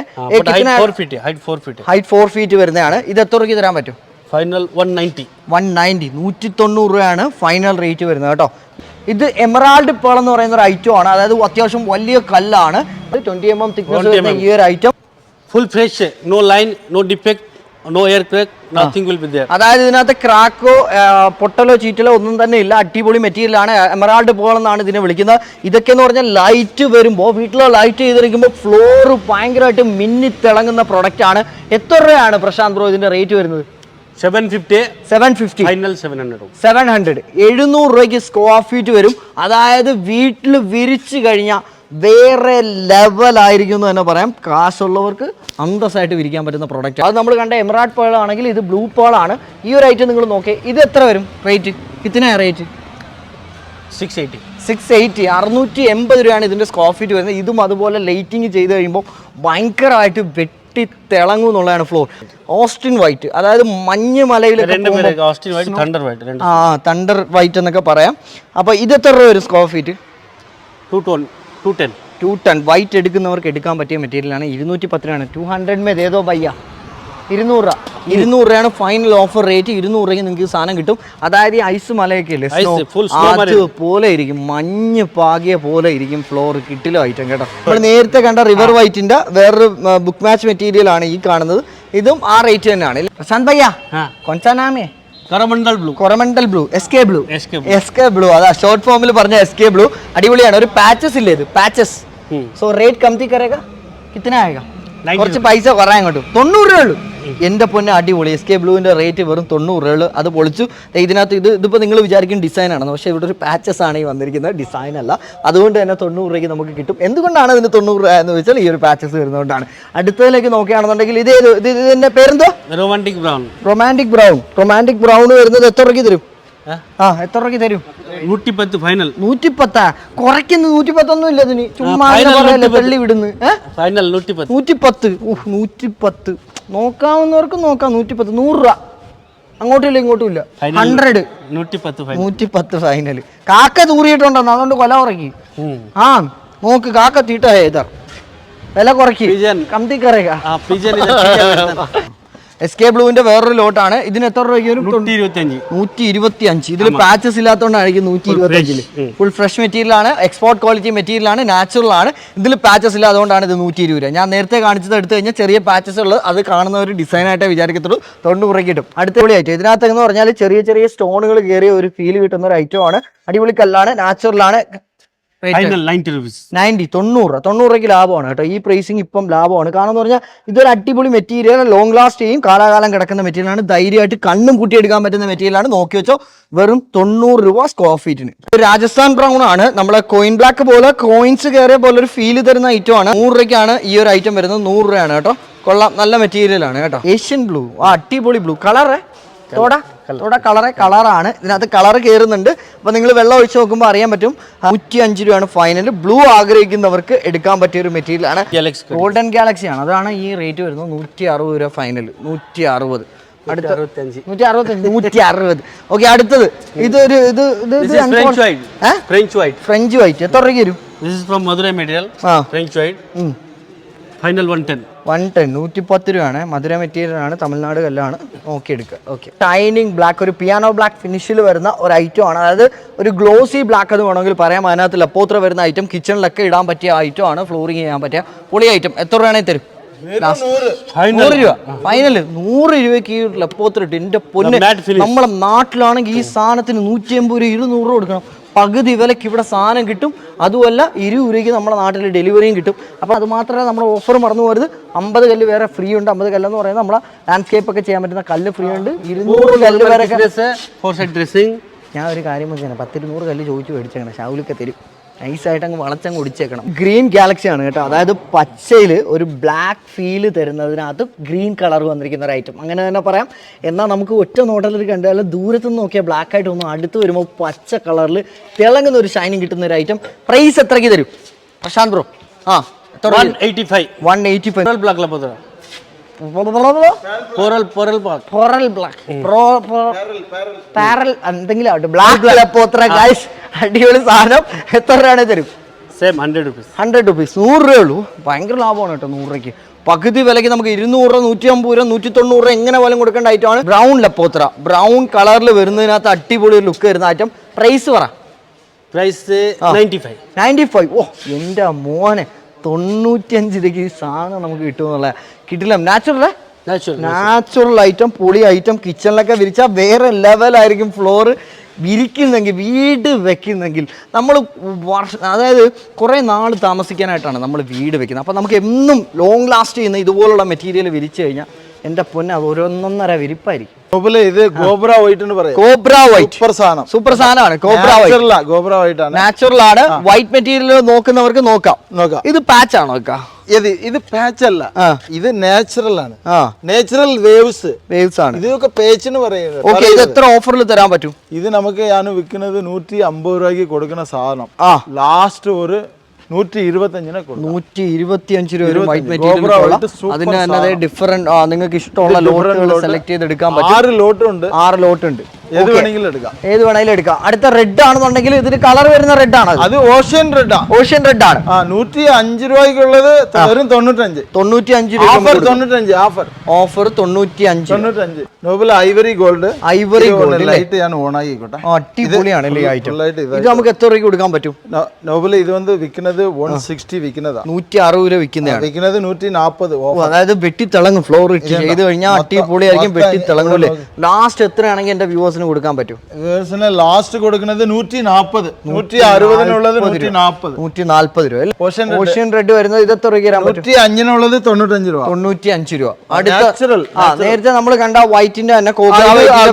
A: height four feet വരുന്നതാണ്. ഇത് എത്ര രൂപയ്ക്ക് തരാൻ പറ്റും?
D: Final one
A: ninety one ninety നൂറ്റി തൊണ്ണൂറ് രൂപയാണ് ഫൈനൽ റേറ്റ് വരുന്നത് കേട്ടോ. ഇത് എമറാൾഡ് പേൾ എന്ന് പറയുന്ന ഒരു ഐറ്റം ആണ്. അതായത് അത്യാവശ്യം വലിയ കല്ലാണ്. ട്വന്റി എം എം തിക്നസ് ഈ ഒരു
D: item full fresh no line no defect no air crack nothing will be there
A: അതായത് ഇതിനകത്ത് ക്രാക്കോ പൊട്ടലോ ചീറ്റലോ ഒന്നും തന്നെ ഇല്ല. അടിപൊളി മെറ്റീരിയലാണ് എമറാൾഡ് പോലെന്നാണ് ഇതിനെ വിളിക്കുന്നത്. ഇതൊക്കെ എന്ന് പറഞ്ഞാൽ ലൈറ്റ് വരുമ്പോൾ വീട്ടിലെ ലൈറ്റ് ചെയ്തിരിക്കുമ്പോൾ ഫ്ലോർ ഭയങ്കരമായിട്ട് മിന്നി തിളങ്ങുന്ന പ്രൊഡക്റ്റാണ് എത്ര രൂപയാണ് പ്രശാന്ത് ബ്രോ ഇതിന്റെ റേറ്റ് വരുന്നത്?
D: Seven
A: fifty seven
D: fifty final
A: seven hundred seven hundred എഴുന്നൂറ് രൂപയ്ക്ക് സ്ക്വയർ ഫീറ്റ് വരും. അതായത് വീട്ടിൽ വിരിച്ചു കഴിഞ്ഞാൽ വേറെ ലെവലായിരിക്കും എന്ന് തന്നെ പറയാം. കാശുള്ളവർക്ക് അന്തസ്സായിട്ട് വിരിക്കാൻ പറ്റുന്ന പ്രോഡക്റ്റ് അത് നമ്മൾ കണ്ട എമറാഡ് പേൾ ആണെങ്കിൽ ഇത് ബ്ലൂ പേൾ ആണ്. ഈ ഒരു ഐറ്റം നിങ്ങൾ നോക്കി ഇത് എത്ര വരും? Rate ഇത്തിനാ rate
D: six
A: eighty six eighty അറുന്നൂറ്റി എൺപത് രൂപയാണ് ഇതിന്റെ സ്കോഫിറ്റ് ഫീറ്റ് വരുന്നത്. ഇതും അതുപോലെ ലൈറ്റിംഗ് ചെയ്ത് കഴിയുമ്പോൾ ഭയങ്കരമായിട്ട് വെട്ടി തിളങ്ങും എന്നുള്ളതാണ് ഫ്ലോർ ഓസ്റ്റിൻ വൈറ്റ് അതായത് മഞ്ഞ്
D: മലയിൽ
A: ആ തണ്ടർ വൈറ്റ് എന്നൊക്കെ പറയാം. അപ്പോൾ ഇത് എത്ര രൂപ
D: ഒരു square feet two
A: ten two white എടുക്കുന്നവർക്ക് എടുക്കാൻ പറ്റിയ മെറ്റീരിയലാണ് ഇരുന്നൂറ്റി പത്ത് രൂപയാണ്. ടു ഹൺഡ്രഡ് മേ ഏതോ ബയ്യ. ഇരുന്നൂറ് രൂപ. ഇരുന്നൂറ് രൂപയാണ് ഫൈനൽ ഓഫർ റേറ്റ് ഇരുന്നൂറ് രൂപയ്ക്ക് നിങ്ങൾക്ക് സാധനം കിട്ടും. അതായത് ഐസ് മലയൊക്കെ ഇല്ലേ? അത് പോലെ ഇരിക്കും. മഞ്ഞ് പാകിയ പോലെ ഇരിക്കും ഫ്ലോർ കിട്ടിലോ ഐറ്റം കേട്ടോ. നമ്മൾ നേരത്തെ കണ്ട റിവർ വൈറ്റിന്റെ വേറൊരു ബുക്ക് മാച്ച് മെറ്റീരിയൽ ആണ് ഈ കാണുന്നത്. ഇതും ആ റേറ്റ് തന്നെയാണ്. പ്രശാന്ത് ഭയ്യ കൊഞ്ചാനാമേ Coromandel blue. Coromandel blue. S
D: K
A: blue. S blue. അതാ ഷോർട്ട് ഫോമിൽ പറഞ്ഞ എസ് കെ ബ്ലൂ. അടിപൊളിയാണ്. ഒരു പാച്ചസ് ഇല്ലേ ഇത്? പാച്ചസ് സോ റേറ്റ് കംതി കരേഗ? കിത്തന ആയേഗ? കുറച്ച് പൈസ കുറേ അങ്ങോട്ട് തൊണ്ണൂറ് രൂപ ഉള്ളൂ. എന്റെ പൊന്നെ അടിപൊളി. എസ് കെ ബ്ലൂവിന്റെ റേറ്റ് വെറും തൊണ്ണൂറ് രൂപകൾ അത് പൊളിച്ചു. ഇതിനകത്ത് ഇത് ഇതിപ്പോൾ നിങ്ങൾ വിചാരിക്കും ഡിസൈനാണെന്ന് പക്ഷേ ഇവിടെ ഒരു പാച്ചസ് ആണ് ഈ വന്നിരിക്കുന്നത്. ഡിസൈൻ അല്ല. അതുകൊണ്ട് തന്നെ തൊണ്ണൂറ് രൂപയ്ക്ക് നമുക്ക് കിട്ടും. എന്തുകൊണ്ടാണ് ഇതിന് തൊണ്ണൂറ് രൂപ എന്ന് വെച്ചാൽ ഈ ഒരു പാച്ചസ് വരുന്നതുകൊണ്ടാണ്. അടുത്തതിലേക്ക് നോക്കുകയാണെന്നുണ്ടെങ്കിൽ ഇത് ഇത് ഇതിന്റെ പേരെന്തോ
D: romantic brown
A: romantic brown romantic brown വരുന്നത് എത്ര രൂപയ്ക്ക് തരും? ആ എത്ര രൂപയ്ക്ക് തരും?
D: നൂറ്റിപ്പത്ത് ഫൈനൽ
A: നൂറ്റിപ്പത്താ? കുറയ്ക്കുന്ന. നൂറ്റിപ്പത്തൊന്നും ഇല്ല ഇതിന്. ചുമ്മാ പറയല്ലേ വിടുന്നു
D: ഫൈനൽ
A: നൂറ്റിപ്പത്ത്. നൂറ്റിപ്പത്ത്. നൂറ്റിപ്പത്ത്. നോക്കാവുന്നവർക്ക് നോക്കാം നൂറ്റി പത്ത് നൂറ് രൂപ. അങ്ങോട്ടും ഇല്ല ഇങ്ങോട്ടും ഇല്ല ഹൺഡ്രഡ്
D: നൂറ്റി
A: പത്ത് ഫൈനൽ കാക്ക തൂറിയിട്ടുണ്ടെന്ന് അതുകൊണ്ട് കൊല
D: കുറക്കി
A: ആ നോക്ക് കാക്ക തീട്ട ഏതാ? വില
D: കുറക്കി കമ്പിക്കറിയ.
A: എസ് കെ ബ്ലൂവിന്റെ വേറൊരു ലോട്ടാണ്. ഇതിന് എത്ര രൂപയ്ക്ക് വരും
D: നൂറ്റി
A: ഇരുപത്തി അഞ്ച് ഇതിൽ പാച്ചസ് ഇല്ലാത്തതുകൊണ്ടായിരിക്കും നൂറ്റി ഇരുപത്തി അഞ്ചിൽ ഫുൾ ഫ്രഷ് മെറ്റീരിയൽ ആണ്. എക്സ്പോർട്ട് ക്വാളിറ്റി മെറ്റീരിയൽ ആണ്. നാച്ചുറൽ ആണ്. ഇതിൽ പാച്ചസ് ഇല്ല അതുകൊണ്ടാണ് ഇത് നൂറ്റി ഇരുപത് രൂപ. ഞാൻ നേരത്തെ കാണിച്ചത് എടുത്തു കഴിഞ്ഞാൽ ചെറിയ പാച്ചസ് ഉള്ളത്. അത് കാണുന്ന ഒരു ഡിസൈൻ ആയിട്ടേ വിചാരിക്കത്തുള്ളൂ. തൊണ്ണൂറ് കിട്ടും. അടുത്ത പൊളിയായിട്ട് ഇതിനകത്ത് എന്ന് പറഞ്ഞാൽ ചെറിയ ചെറിയ സ്റ്റോണുകൾ കയറിയ ഒരു ഫീൽ കിട്ടുന്ന ഒരു ഐറ്റം ആണ്. അടിപൊളി കല്ലാണ്.
D: നാച്ചുറലാണ്
A: നയന്റി തൊണ്ണൂറ് രൂപ തൊണ്ണൂറ്. രൂപയ്ക്ക് ലാഭമാണ് കേട്ടോ. ഈ പ്രൈസിങ് ഇപ്പം ലാഭമാണ്. കാരണം എന്ന് പറഞ്ഞാൽ ഇതൊരു അടിപൊളി മെറ്റീരിയൽ ലോങ് ലാസ്റ്റ് ചെയ്യും കാലാകാലം കിടക്കുന്ന മെറ്റീരിയൽ ആണ്. ധൈര്യമായിട്ട് കണ്ണും കൂട്ടിയെടുക്കാൻ പറ്റുന്ന മെറ്റീരിയൽ ആണ്. നോക്കി വെച്ചോ. വെറും തൊണ്ണൂറ് രൂപ സ്ക്വയർ ഫീറ്റിന് രാജസ്ഥാൻ ബ്രൗൺ ആണ്. നമ്മളെ കോയിൻ ബ്ലാക്ക് പോലെ കോയിൻസ് കയറിയ പോലെ ഒരു ഫീൽ തരുന്ന ഐറ്റം ആണ്. നൂറ് രൂപയ്ക്കാണ് ഈ ഒരു ഐറ്റം വരുന്നത്. നൂറ് രൂപയാണ് കേട്ടോ. കൊള്ളാം. നല്ല മെറ്റീരിയൽ ആണ് കേട്ടോ. ഏഷ്യൻ ബ്ലൂ ആ അടിപൊളി ബ്ലൂ കളറ് തോട തോട കളറെ കളറാണ്. ഇതിനകത്ത് കളർ കയറുന്നുണ്ട് അപ്പോൾ നിങ്ങൾ വെള്ളം ഒഴിച്ച് നോക്കുമ്പോൾ അറിയാൻ പറ്റും. നൂറ്റി അഞ്ച് രൂപയാണ് ഫൈനൽ ബ്ലൂ ആഗ്രഹിക്കുന്നവർക്ക് എടുക്കാൻ പറ്റിയ ഒരു മെറ്റീരിയൽ ആണ്. ഗോൾഡൻ ഗാലക്സി ആണ്. അതാണ് ഈ റേറ്റ് വരുന്നത്. നൂറ്റി അറുപത് രൂപ ഫൈനൽ നൂറ്റി അറുപത് നൂറ്റി അറുപത്തഞ്ച് നൂറ്റി അറുപത് ഓക്കെ അടുത്തത് ഇതൊരു ഇത് ഇത് ഇത് ഫ്രഞ്ച്
D: white.
A: ഫ്രഞ്ച് വൈറ്റ് എത്ര രൂപയ്ക്ക് വരും?
D: From Madurai material French material. ആ വൺ ടെൻ 110.
A: വൺ ടെൻ നൂറ്റി പത്ത് രൂപയാണ്. മധുര മെറ്റീരിയൽ ആണ് തമിഴ്നാട് കല്ലാണ്. നോക്കി എടുക്കുക. ഓക്കെ ഷൈനിങ് ബ്ലാക്ക് ഒരു പിയാനോ ബ്ലാക്ക് ഫിനിഷിൽ വരുന്ന ഒരു ഐറ്റം ആണ്. അതായത് ഒരു ഗ്ലോസി ബ്ലാക്ക് എന്ന് വേണമെങ്കിൽ പറയാം. അതിനകത്ത് ലപ്പോത്ര വരുന്ന ഐറ്റം കിച്ചണിലൊക്കെ ഇടാൻ പറ്റിയ ഐറ്റം ആണ് ഫ്ലോറിങ് ചെയ്യാൻ പറ്റിയ പൊളി ഐറ്റം എത്ര രൂപയാണെങ്കിൽ തരും. നൂറ്. രൂപ. ഫൈനൽ നൂറ് രൂപയ്ക്ക് ഈ ലപ്പോത്ര ഇട്ട് എന്റെ പൊന്ന് നമ്മളെ നാട്ടിലാണെങ്കിൽ ഈ സാധനത്തിന് നൂറ്റി എൺപത് രൂപ ഇരുന്നൂറ് രൂപ കൊടുക്കണം. പകുതി വിലയ്ക്ക് ഇവിടെ സാധനം കിട്ടും. അതുമല്ല ഇരു ഉരുക്ക് നമ്മുടെ നാട്ടിൽ ഡെലിവറിയും കിട്ടും. അപ്പോൾ അത് മാത്രമല്ല നമ്മുടെ ഓഫർ മറന്നു പോരുത് അമ്പത് കല്ല് വേറെ ഫ്രീ ഉണ്ട്. അമ്പത് കല്ലെന്ന് പറയുന്നത് നമ്മളെ ലാൻഡ്സ്കേപ്പ് ഒക്കെ ചെയ്യാൻ പറ്റുന്ന കല്ല് ഫ്രീ ഉണ്ട്. ഇരുന്നൂറ് കല്ല് വരെ
D: dressing.
A: ഞാൻ ഒരു കാര്യം വെച്ചാൽ പത്തിരുന്നൂറ് കല്ല് ചോദിച്ചു മേടിച്ചേക്കണം. ഷാവുലൊക്കെ തരും. നൈസായിട്ട് അങ്ങ് വളച്ചങ്ങ് ഒടിച്ചേക്കണം. ഗ്രീൻ ഗാലക്സി ആണ് കേട്ടോ. അതായത് പച്ചയിൽ ഒരു ബ്ലാക്ക് ഫീൽ തരുന്നതിനകത്ത് ഗ്രീൻ കളർ വന്നിരിക്കുന്ന ഒരു ഐറ്റം അങ്ങനെ തന്നെ പറയാം. എന്നാൽ നമുക്ക് ഒറ്റ നോട്ടത്തിൽ കണ്ടാൽ ദൂരത്ത് നിന്ന് നോക്കിയാൽ ബ്ലാക്ക് ആയിട്ട് ഒന്നും അടുത്ത് വരുമ്പോൾ പച്ച കളറിൽ തിളങ്ങുന്ന ഒരു ഷൈനിങ് കിട്ടുന്ന ഒരു ഐറ്റം പ്രൈസ് എത്രയ്ക്ക് തരും? പ്രശാന്ത് ബ്രോ. ആ എത്ര
D: 185.
A: One eighty
D: five one eighty. Coral black
A: pearl എന്തെങ്കിലും ആവട്ടെ. ബ്ലാക്ക് ലപ്പോത്ര ഗൈസ് അടിപൊളി സാധനം. എത്ര രൂപയാണ് തരും?
D: Same hundred rupees
A: hundred rupees നൂറ് രൂപയേ ഉള്ളൂ. ഭയങ്കര ലാഭമാണ് കേട്ടോ നൂറ് രൂപയ്ക്ക്. പകുതി വിലയ്ക്ക് നമുക്ക് ഇരുന്നൂറ് രൂപ നൂറ്റി അമ്പത് രൂപ നൂറ്റി തൊണ്ണൂറ് രൂപ എങ്ങനെ പോലും കൊടുക്കേണ്ട ഐറ്റമാണ് ബ്രൗൺ ലപ്പോത്ര ബ്രൗൺ കളറിൽ വരുന്നതിനകത്ത് അടിപൊളി ലുക്ക് വരുന്ന ഐറ്റം പ്രൈസ് പറ.
D: പ്രൈസ് 95.
A: നയന്റി ഫൈവ് ഓ എന്റെ മോനെ. തൊണ്ണൂറ്റിയഞ്ച് രൂപയ്ക്ക് ഈ സാധനം നമുക്ക് കിട്ടുമെന്നുള്ള കിട്ടില്ല. നാച്ചുറൽ. നാച്ചുറൽ ഐറ്റം പൊളി ഐറ്റം കിച്ചണിലൊക്കെ വിരിച്ചാൽ വേറെ ലെവലായിരിക്കും ഫ്ലോർ വിരിക്കുന്നെങ്കിൽ വീട് വെക്കുന്നെങ്കിൽ. നമ്മൾ വർഷ അതായത് കുറേ നാൾ താമസിക്കാനായിട്ടാണ് നമ്മൾ വീട് വെക്കുന്നത്. അപ്പോൾ നമുക്ക് എന്നും ലോങ് ലാസ്റ്റ് ചെയ്യുന്ന ഇതുപോലുള്ള മെറ്റീരിയൽ വിരിച്ചു കഴിഞ്ഞാൽ എന്റെ പൊന്നെ അത് ഓരോന്നൊന്നര വിരിപ്പായിരിക്കും.
B: ഇത് ഗോബ്ര വൈറ്റ് എന്ന് പറയും.
A: ഗോബ്ര വൈറ്റ്
B: സൂപ്പർ സാധനം.
A: സൂപ്പർ സാധനമാണ്. ഗോബ്ര വൈറ്റ്
B: ഗോബ്ര വൈറ്റ് ആണ്.
A: നാച്ചുറൽ ആണ്. വൈറ്റ് മെറ്റീരിയൽ നോക്കുന്നവർക്ക് നോക്കാം.
B: നോക്കാം.
A: ഇത് പാച്ച് ആണോ നോക്കാം
B: ഇത് ഇത് പാച്ച് അല്ല. ഇത് നാച്ചുറൽ ആണ്. നാച്ചുറൽ വേവ്സ്
A: വേവ്സ് ആണ്.
B: ഇതൊക്കെ എന്ന് പറയുന്നത്.
A: ഓക്കെ ഇത് എത്ര ഓഫറിൽ തരാൻ പറ്റും?
B: ഇത് നമുക്ക് ഞാൻ വിൽക്കുന്നത് നൂറ്റി അമ്പത് രൂപയ്ക്ക് കൊടുക്കുന്ന സാധനം.
A: ആ.
B: ലാസ്റ്റ് ഒരു നൂറ്റി ഇരുപത്തഞ്ചിനെ
A: നൂറ്റി രൂപ വൈറ്റ് മെറ്റീരിയൽ അതിന് തന്നെ ഡിഫറെന്റ് നിങ്ങൾക്ക് ഇഷ്ടമുള്ള ലോട്ടുകൾ. സെലക്ട് ചെയ്തെടുക്കാൻ പറ്റും.
B: ആറ് ലോട്ടുണ്ട്
A: ആറ് ലോട്ടുണ്ട്
B: ഏത് വേണമെങ്കിലും എടുക്കാം.
A: ഏത് വേണമെങ്കിലും എടുക്കാം. അടുത്ത റെഡ് ആണെന്നുണ്ടെങ്കിൽ ഇതിന് കളർ വരുന്ന റെഡ് ആണ്
B: അത്. ഓഷ്യൻ ആണ്.
A: ഓഷ്യൻ റെഡ് ആണ്.
B: നൂറ്റി അഞ്ച് രൂപയ്ക്കുള്ളത് വെറും തൊണ്ണൂറ്റഞ്ച്.
A: തൊണ്ണൂറ്റി അഞ്ച്
B: ഓഫർ തൊണ്ണൂറ്റഞ്ച് ഓഫർ
A: ഓഫർ തൊണ്ണൂറ്റി അഞ്ച്
B: തൊണ്ണൂറ്റഞ്ച് noble ivory gold
A: ivory gold
B: light ഞാൻ ഓൺ ആയിക്കോട്ടെ
A: അടിപൊളിയാണ്
B: ഇത്
A: നമുക്ക് എത്ര രൂപയ്ക്ക് കൊടുക്കാൻ പറ്റും?
B: നോബൽ ഇത് വന്ന് വിൽക്കുന്നത് വൺ സിക്സ്റ്റി വിൽക്കുന്നതാ.
A: നൂറ്റി അറുപത് രൂപ വിൽക്കുന്നതാണ്.
B: വിൽക്കുന്നത് നൂറ്റി നാൽപ്പത്
A: അതായത് വെട്ടിത്തിളങ്ങും ഫ്ലോർ ഇട്ട് ചെയ്ത് കഴിഞ്ഞാൽ അടിപൊളിയായിരിക്കും വെട്ടിത്തിളങ്ങൂല്ലേ? ലാസ്റ്റ് എത്രയാണെങ്കിൽ എന്റെ വ്യൂവേഴ്സിന് കൊടുക്കാൻ പറ്റും?
B: വ്യൂവേഴ്സിന് ലാസ്റ്റ് കൊടുക്കുന്നത് നൂറ്റി നാൽപ്പത് നൂറ്റി അറുപതിനുള്ളത് നൂറ്റി നാൽപ്പത്
A: നൂറ്റി നാൽപ്പത് രൂപ അല്ലേ?
B: ഓഷ്യൻ
A: റെഡ് വരുന്നത് ഇത് എത്ര രൂപ
B: നൂറ്റി അഞ്ചിനുള്ളത് തൊണ്ണൂറ്റഞ്ച് രൂപ.
A: തൊണ്ണൂറ്റി അഞ്ച് രൂപ അടുത്ത നേരത്തെ നമ്മൾ കണ്ട വൈറ്റിന്റെ തന്നെ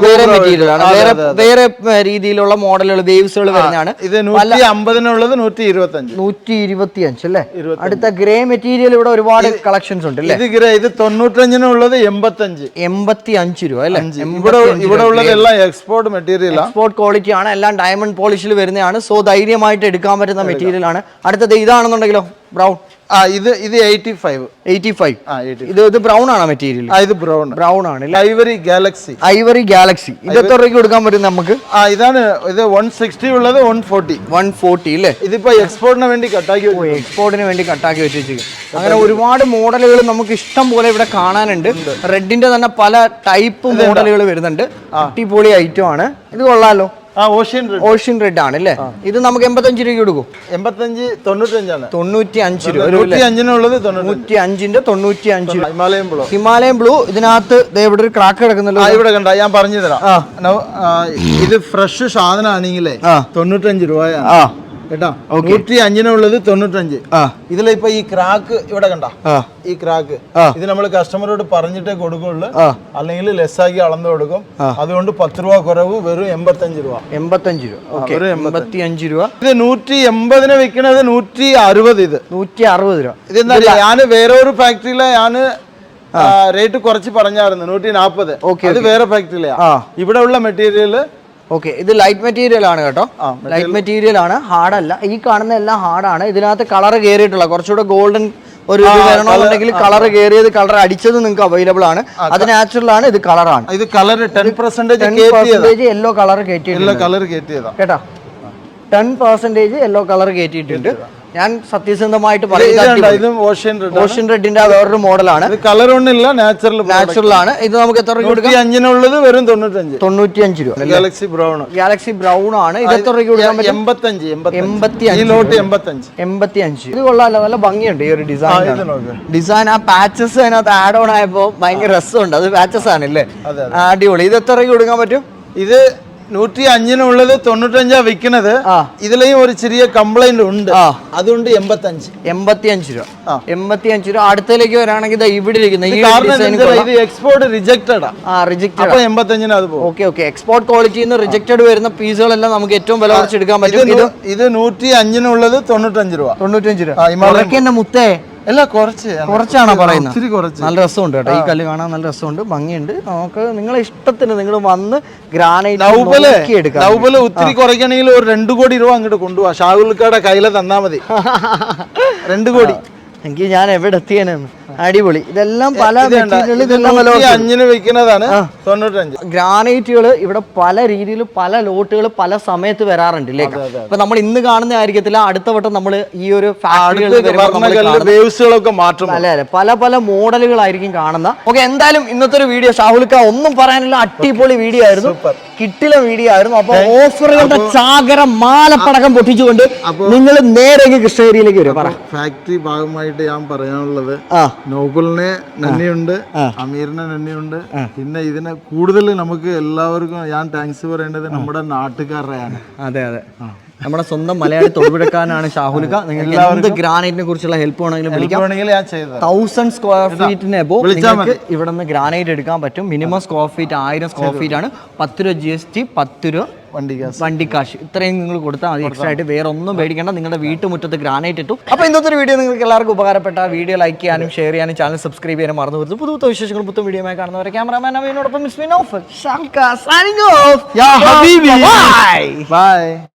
A: വേറെ മെറ്റീരിയൽ ആണ്. വേറെ വേറെ രീതിയിലുള്ള മോഡലുകൾ വേവ്സുകൾ വരുന്നതാണ്.
B: ഇത് നൂറ്റി അമ്പതിനുള്ളത് നൂറ്റി ഇരുപത്തഞ്ച്
A: നൂറ്റി ഇരുപത്തി അഞ്ച് അല്ലേ അടുത്ത ഗ്രേ മെറ്റീരിയൽ ഇവിടെ ഒരുപാട് കളക്ഷൻസ് ഉണ്ട്
B: ഇത് ഗ്രേ ഇത് തൊണ്ണൂറ്റഞ്ചിനുള്ളത് എൺപത്തഞ്ച്
A: എൺപത്തി അഞ്ച് രൂപ അല്ലേ?
B: ഇവിടെ ഇവിടെ ഉള്ളത് എല്ലാം എക്സ്പോർട്ട് മെറ്റീരിയൽ
A: എക്സ്പോർട്ട് ക്വാളിറ്റി ആണ്. എല്ലാം ഡയമണ്ട് പോളിഷിൽ വരുന്നതാണ്. സോ ധൈര്യമായിട്ട് എടുക്കാൻ പറ്റുന്ന മെറ്റീരിയൽ ആണ്. അടുത്തത് ഇതാണെന്നുണ്ടെങ്കിലോ? ബ്രൗൺ
B: ആ ഇത് ഇത് എയ്റ്റി ഫൈവ്
A: എയ്റ്റി ഫൈവ് ഇത് ഇത് ബ്രൗൺ ആണോ മെറ്റീരിയൽ
B: ആ ഇത് ബ്രൗൺ
A: ബ്രൗൺ ആണ്
B: ഐവറി ഗാലക്സി
A: ഐവറി ഗാലക്സി ഇത് എത്ര രൂപയ്ക്ക് കൊടുക്കാൻ പറ്റും നമുക്ക്?
B: ആ ഇതാണ് ഇത് വൺ സിക്സ്റ്റി ഉള്ളത് വൺ ഫോർട്ടി
A: വൺ ഫോർട്ടി അല്ലേ?
B: ഇതിപ്പോ എക്സ്പോർട്ടിന് വേണ്ടി കട്ടാക്കി.
A: എക്സ്പോർട്ടിന് വേണ്ടി കട്ടാക്കി വെച്ചിരിക്കും അങ്ങനെ ഒരുപാട് മോഡലുകൾ നമുക്ക് ഇഷ്ടം പോലെ ഇവിടെ കാണാനുണ്ട്. റെഡിന്റെ തന്നെ പല ടൈപ്പ് മോഡലുകൾ വരുന്നുണ്ട്. അടിപൊളി ഐറ്റം ആണ്. ഇത് കൊള്ളാലോ.
B: ഓഷ്യൻ റെഡ്
A: ആണ് അല്ലേ? ഇത് നമുക്ക് എൺപത്തഞ്ച് രൂപ കൊടുക്കും.
B: എൺപത്തഞ്ച് തൊണ്ണൂറ്റഞ്ചാണ്
A: തൊണ്ണൂറ്റി അഞ്ച് രൂപ
B: നൂറ്റി
A: അഞ്ചിന്റെ തൊണ്ണൂറ്റി അഞ്ച്
B: ഹിമാലയൻ ബ്ലൂ.
A: Himalayan blue. ഇതിനകത്ത് ഇവിടെ ഒരു ക്രാക്ക് കിടക്കുന്നല്ലോ
B: ആ ഇവിടെ കണ്ട? ഞാൻ പറഞ്ഞു തരാം. ഇത് ഫ്രഷ് സാധനമാണെങ്കിലേ. തൊണ്ണൂറ്റഞ്ച് രൂപയാണ്.
A: ആ.
B: കേട്ടാ? നൂറ്റി അഞ്ചിനുള്ളത് തൊണ്ണൂറ്റഞ്ച്.
A: ഇതിൽ
B: ഇപ്പൊ ഈ ക്രാക്ക് ഇവിടെ കണ്ട? ഈ ക്രാക്ക് ഇത് നമ്മൾ കസ്റ്റമറോട് പറഞ്ഞിട്ടേ കൊടുക്കുള്ളൂ. അല്ലെങ്കിൽ ലെസ്സാക്കി അളന്ന് കൊടുക്കും. അതുകൊണ്ട് പത്ത് രൂപ കുറവ് വെറും എൺപത്തഞ്ച് രൂപ.
A: എൺപത്തഞ്ച് രൂപ. എൺപത്തി അഞ്ച് രൂപ.
B: ഇത് നൂറ്റി എൺപതിന് വിൽക്കുന്നത് നൂറ്റി അറുപത് ഇത്.
A: നൂറ്റി അറുപത് രൂപ.
B: ഇതെന്താ ഞാൻ വേറെ ഒരു ഫാക്ടറിയിലെ ഞാൻ റേറ്റ് കുറച്ച് പറഞ്ഞായിരുന്നു. നൂറ്റി നാൽപ്പത്
A: ഓക്കെ
B: അത് വേറെ ഫാക്ടറിയിലെയാ ഇവിടെ ഉള്ള മെറ്റീരിയൽ
A: ഓക്കെ ഇത് ലൈറ്റ് മെറ്റീരിയൽ ആണ് കേട്ടോ. ലൈറ്റ് മെറ്റീരിയൽ ആണ് ഹാർഡ് അല്ല. ഈ കാണുന്ന എല്ലാം ഹാർഡാണ് ഇതിനകത്ത് കളർ കയറിയിട്ടുള്ള കുറച്ചുകൂടെ ഗോൾഡൻ ഒരു ഇത് വരണമെന്നുണ്ടെങ്കിൽ കളർ കയറിയത് കളർ അടിച്ചത് നിങ്ങൾക്ക് അവൈലബിൾ ആണ്. അത് നാച്ചുറൽ ആണ് ഇത് കളറാണ്
B: ഇത് colour
A: ten percentage yellow colour കയറ്റിയിട്ടുണ്ട് കേട്ടോ? ടെൻ പെർസെന്റേജ് യെല്ലോ കളർ കയറ്റിയിട്ടുണ്ട് ഞാൻ സത്യസന്ധമായിട്ട് പറയുന്നത്
B: ഓഷ്യൻ റെഡ്
A: ഓഷ്യൻ റെഡിന്റെ വേറൊരു മോഡലാണ്.
B: ഇത് കളർ ഒന്നുമില്ല നാച്ചുറൽ
A: നാച്ചുറൽ ആണ്. ഇത് നമുക്ക് എത്ര രൂപ കൊടുക്കാം?
B: അഞ്ചിനുള്ളത് വെറും തൊണ്ണൂറ്റഞ്ച്.
A: തൊണ്ണൂറ്റി അഞ്ച് രൂപ
B: ഗാലക്സി ബ്രൗൺ
A: ഗാലക്സി ബ്രൗൺ ആണ്. ഇത് എത്ര രൂപ കൊടുക്കാൻ
B: എൺപത്തഞ്ച്
A: എൺപത്തി അഞ്ച് എൺപത്തി അഞ്ച് ഇത് കൊള്ളാലോ നല്ല ഭംഗിയുണ്ട് ഈ ഒരു ഡിസൈൻ ഡിസൈൻ ആ പാച്ചസ് അതിനകത്ത് ആഡ് ഓൺ ആയപ്പോ ഭയങ്കര രസമുണ്ട്. അത് പാച്ചസ് ആണല്ലേ? അടിപൊളി. ഇത് എത്ര രൂപ കൊടുക്കാൻ പറ്റും?
B: ഇത് നൂറ്റി അഞ്ചിനുള്ളത് തൊണ്ണൂറ്റഞ്ചാ വിൽക്കുന്നത്. ഇതിലെയും ഒരു ചെറിയ കംപ്ലൈന്റ് ഉണ്ട്. അതുകൊണ്ട് എൺപത്തി അഞ്ച്
A: എൺപത്തി അഞ്ച് രൂപ. എൺപത്തി അഞ്ച് രൂപ. അടുത്തേക്ക് വരാണെങ്കിൽ ഇവിടെ
B: ഇത് എക്സ്പോർട്ട് റിജക്റ്റഡ്
A: ആ. റിജക്റ്റഡ്
B: എൺപത്തഞ്ചിന് അത് പോകും.
A: Okay okay. എക്സ്പോർട്ട് ക്വാളിറ്റിയിൽ നിന്ന് റിജക്റ്റഡ് വരുന്ന പീസുകളെല്ലാം നമുക്ക് ഏറ്റവും വില കുറച്ച് എടുക്കാൻ പറ്റും. ഇത്
B: നൂറ്റി അഞ്ചിനുള്ളത് തൊണ്ണൂറ്റഞ്ച് രൂപ.
A: തൊണ്ണൂറ്റഞ്ച് രൂപ. മുത്തേ.
B: അല്ല കുറച്ച്.
A: കുറച്ചാണോ പറയുന്നത്? നല്ല രസമുണ്ട് കേട്ടോ. ഈ കല്ല് കാണാൻ നല്ല രസമുണ്ട്. ഭംഗിയുണ്ട്. നമുക്ക് നിങ്ങളെ ഇഷ്ടത്തിന് നിങ്ങൾ വന്ന് ഗ്രാനൈറ്റ്
B: ഒത്തിരി കുറയ്ക്കണമെങ്കിൽ ഒരു രണ്ടു കോടി രൂപ അങ്ങോട്ട് കൊണ്ടുപോവാ. ഷാഹുൽക്കാടെ കയ്യിലെ തന്നാ മതി. രണ്ടു കോടി.
A: എനിക്ക് ഞാൻ എവിടെ എത്തിയെന്ന് അടിപൊളി. ഇതെല്ലാം പല
B: അഞ്ചിന് വിൽക്കുന്നതാണ്. തൊണ്ണൂറ്റഞ്ച്.
A: ഗ്രാനൈറ്റുകൾ ഇവിടെ പല രീതിയിൽ പല ലോട്ടുകൾ പല സമയത്ത് വരാറുണ്ട് ഇല്ലേ? അപ്പൊ നമ്മൾ ഇന്ന് കാണുന്ന ആയിരിക്കത്തില്ല. അടുത്ത വട്ടം നമ്മൾ ഈ ഒരു
B: വേവ്സുകളൊക്കെ മാറ്റും.
A: അല്ലെ അല്ലെ. പല പല മോഡലുകളായിരിക്കും കാണുന്ന. ഓക്കെ എന്തായാലും ഇന്നത്തെ ഒരു വീഡിയോ ഷാഹുൽക്ക ഒന്നും പറയാനില്ല അടിപൊളി വീഡിയോ ആയിരുന്നു. കിട്ടില വീഡിയോ ആയിരുന്നു. അപ്പൊ ഓഫറുകളുടെ ചാകര മാലപ്പടക്കം പൊട്ടിച്ചുകൊണ്ട് നിങ്ങൾ നേരെ കൃഷ്ണഗിരിയിലേക്ക് വരും.
B: ഫാക്ടറി ഭാഗമായിട്ട് ഞാൻ പറയാനുള്ളത് നോബലിനെ നന്ദിയുണ്ട് അമീറിനെ നന്ദിയുണ്ട്. പിന്നെ ഇതിനെ കൂടുതൽ നമുക്ക് എല്ലാവർക്കും ഞാൻ താങ്ക്സ് പറയേണ്ടത് നമ്മുടെ നാട്ടുകാരുടെയാണ്.
A: അതെ അതെ. നമ്മുടെ സ്വന്തം മലയാളി തൊഴിലെടുക്കാനാണ് ഷാഹുൽക്ക നിങ്ങൾക്ക് എന്ത് ഗ്രാനൈറ്റിനെ കുറിച്ചുള്ള ഹെൽപ്പ് വേണമെങ്കിലും വിളിക്കാം. തൗസൻഡ് സ്ക്വയർ ഫീറ്റിന് എബോ നിങ്ങൾക്ക് ഇവിടെ നിന്ന് ഗ്രാനൈറ്റ് എടുക്കാൻ പറ്റും. മിനിമം സ്ക്വയർ ഫീറ്റ് ആയിരം സ്ക്വയർ ഫീറ്റ് ആണ്. പത്ത് രൂപ ജി എസ് ടി പത്ത് രൂപ
B: വണ്ടി
A: കാശ്. ഇത്രയും നിങ്ങൾ കൊടുത്താൽ മതി. എക്സ്ട്രാ ആയിട്ട് വേറെ ഒന്നും പേടിക്കേണ്ട. നിങ്ങളുടെ വീട്ടുമുറ്റത്ത് ഗ്രാനൈറ്റ് ഇട്ടു. അപ്പോൾ ഇന്നത്തെ ഒരു വീഡിയോ നിങ്ങൾക്ക് എല്ലാവർക്കും ഉപകാരപ്പെട്ട വീഡിയോ ലൈക്ക് ചെയ്യാനും ഷെയർ ചെയ്യാനും ചാനൽ സബ്സ്ക്രൈബ് ചെയ്യാനും മറന്നു വരുത്തും പുതു വിശേഷങ്ങൾ വിശേഷങ്ങളും പുത്തും വീഡിയോ കാണുന്നവരെ ക്യാമറാമാൻ അവനോടൊപ്പം ഓഫ് ബൈ
B: ബൈ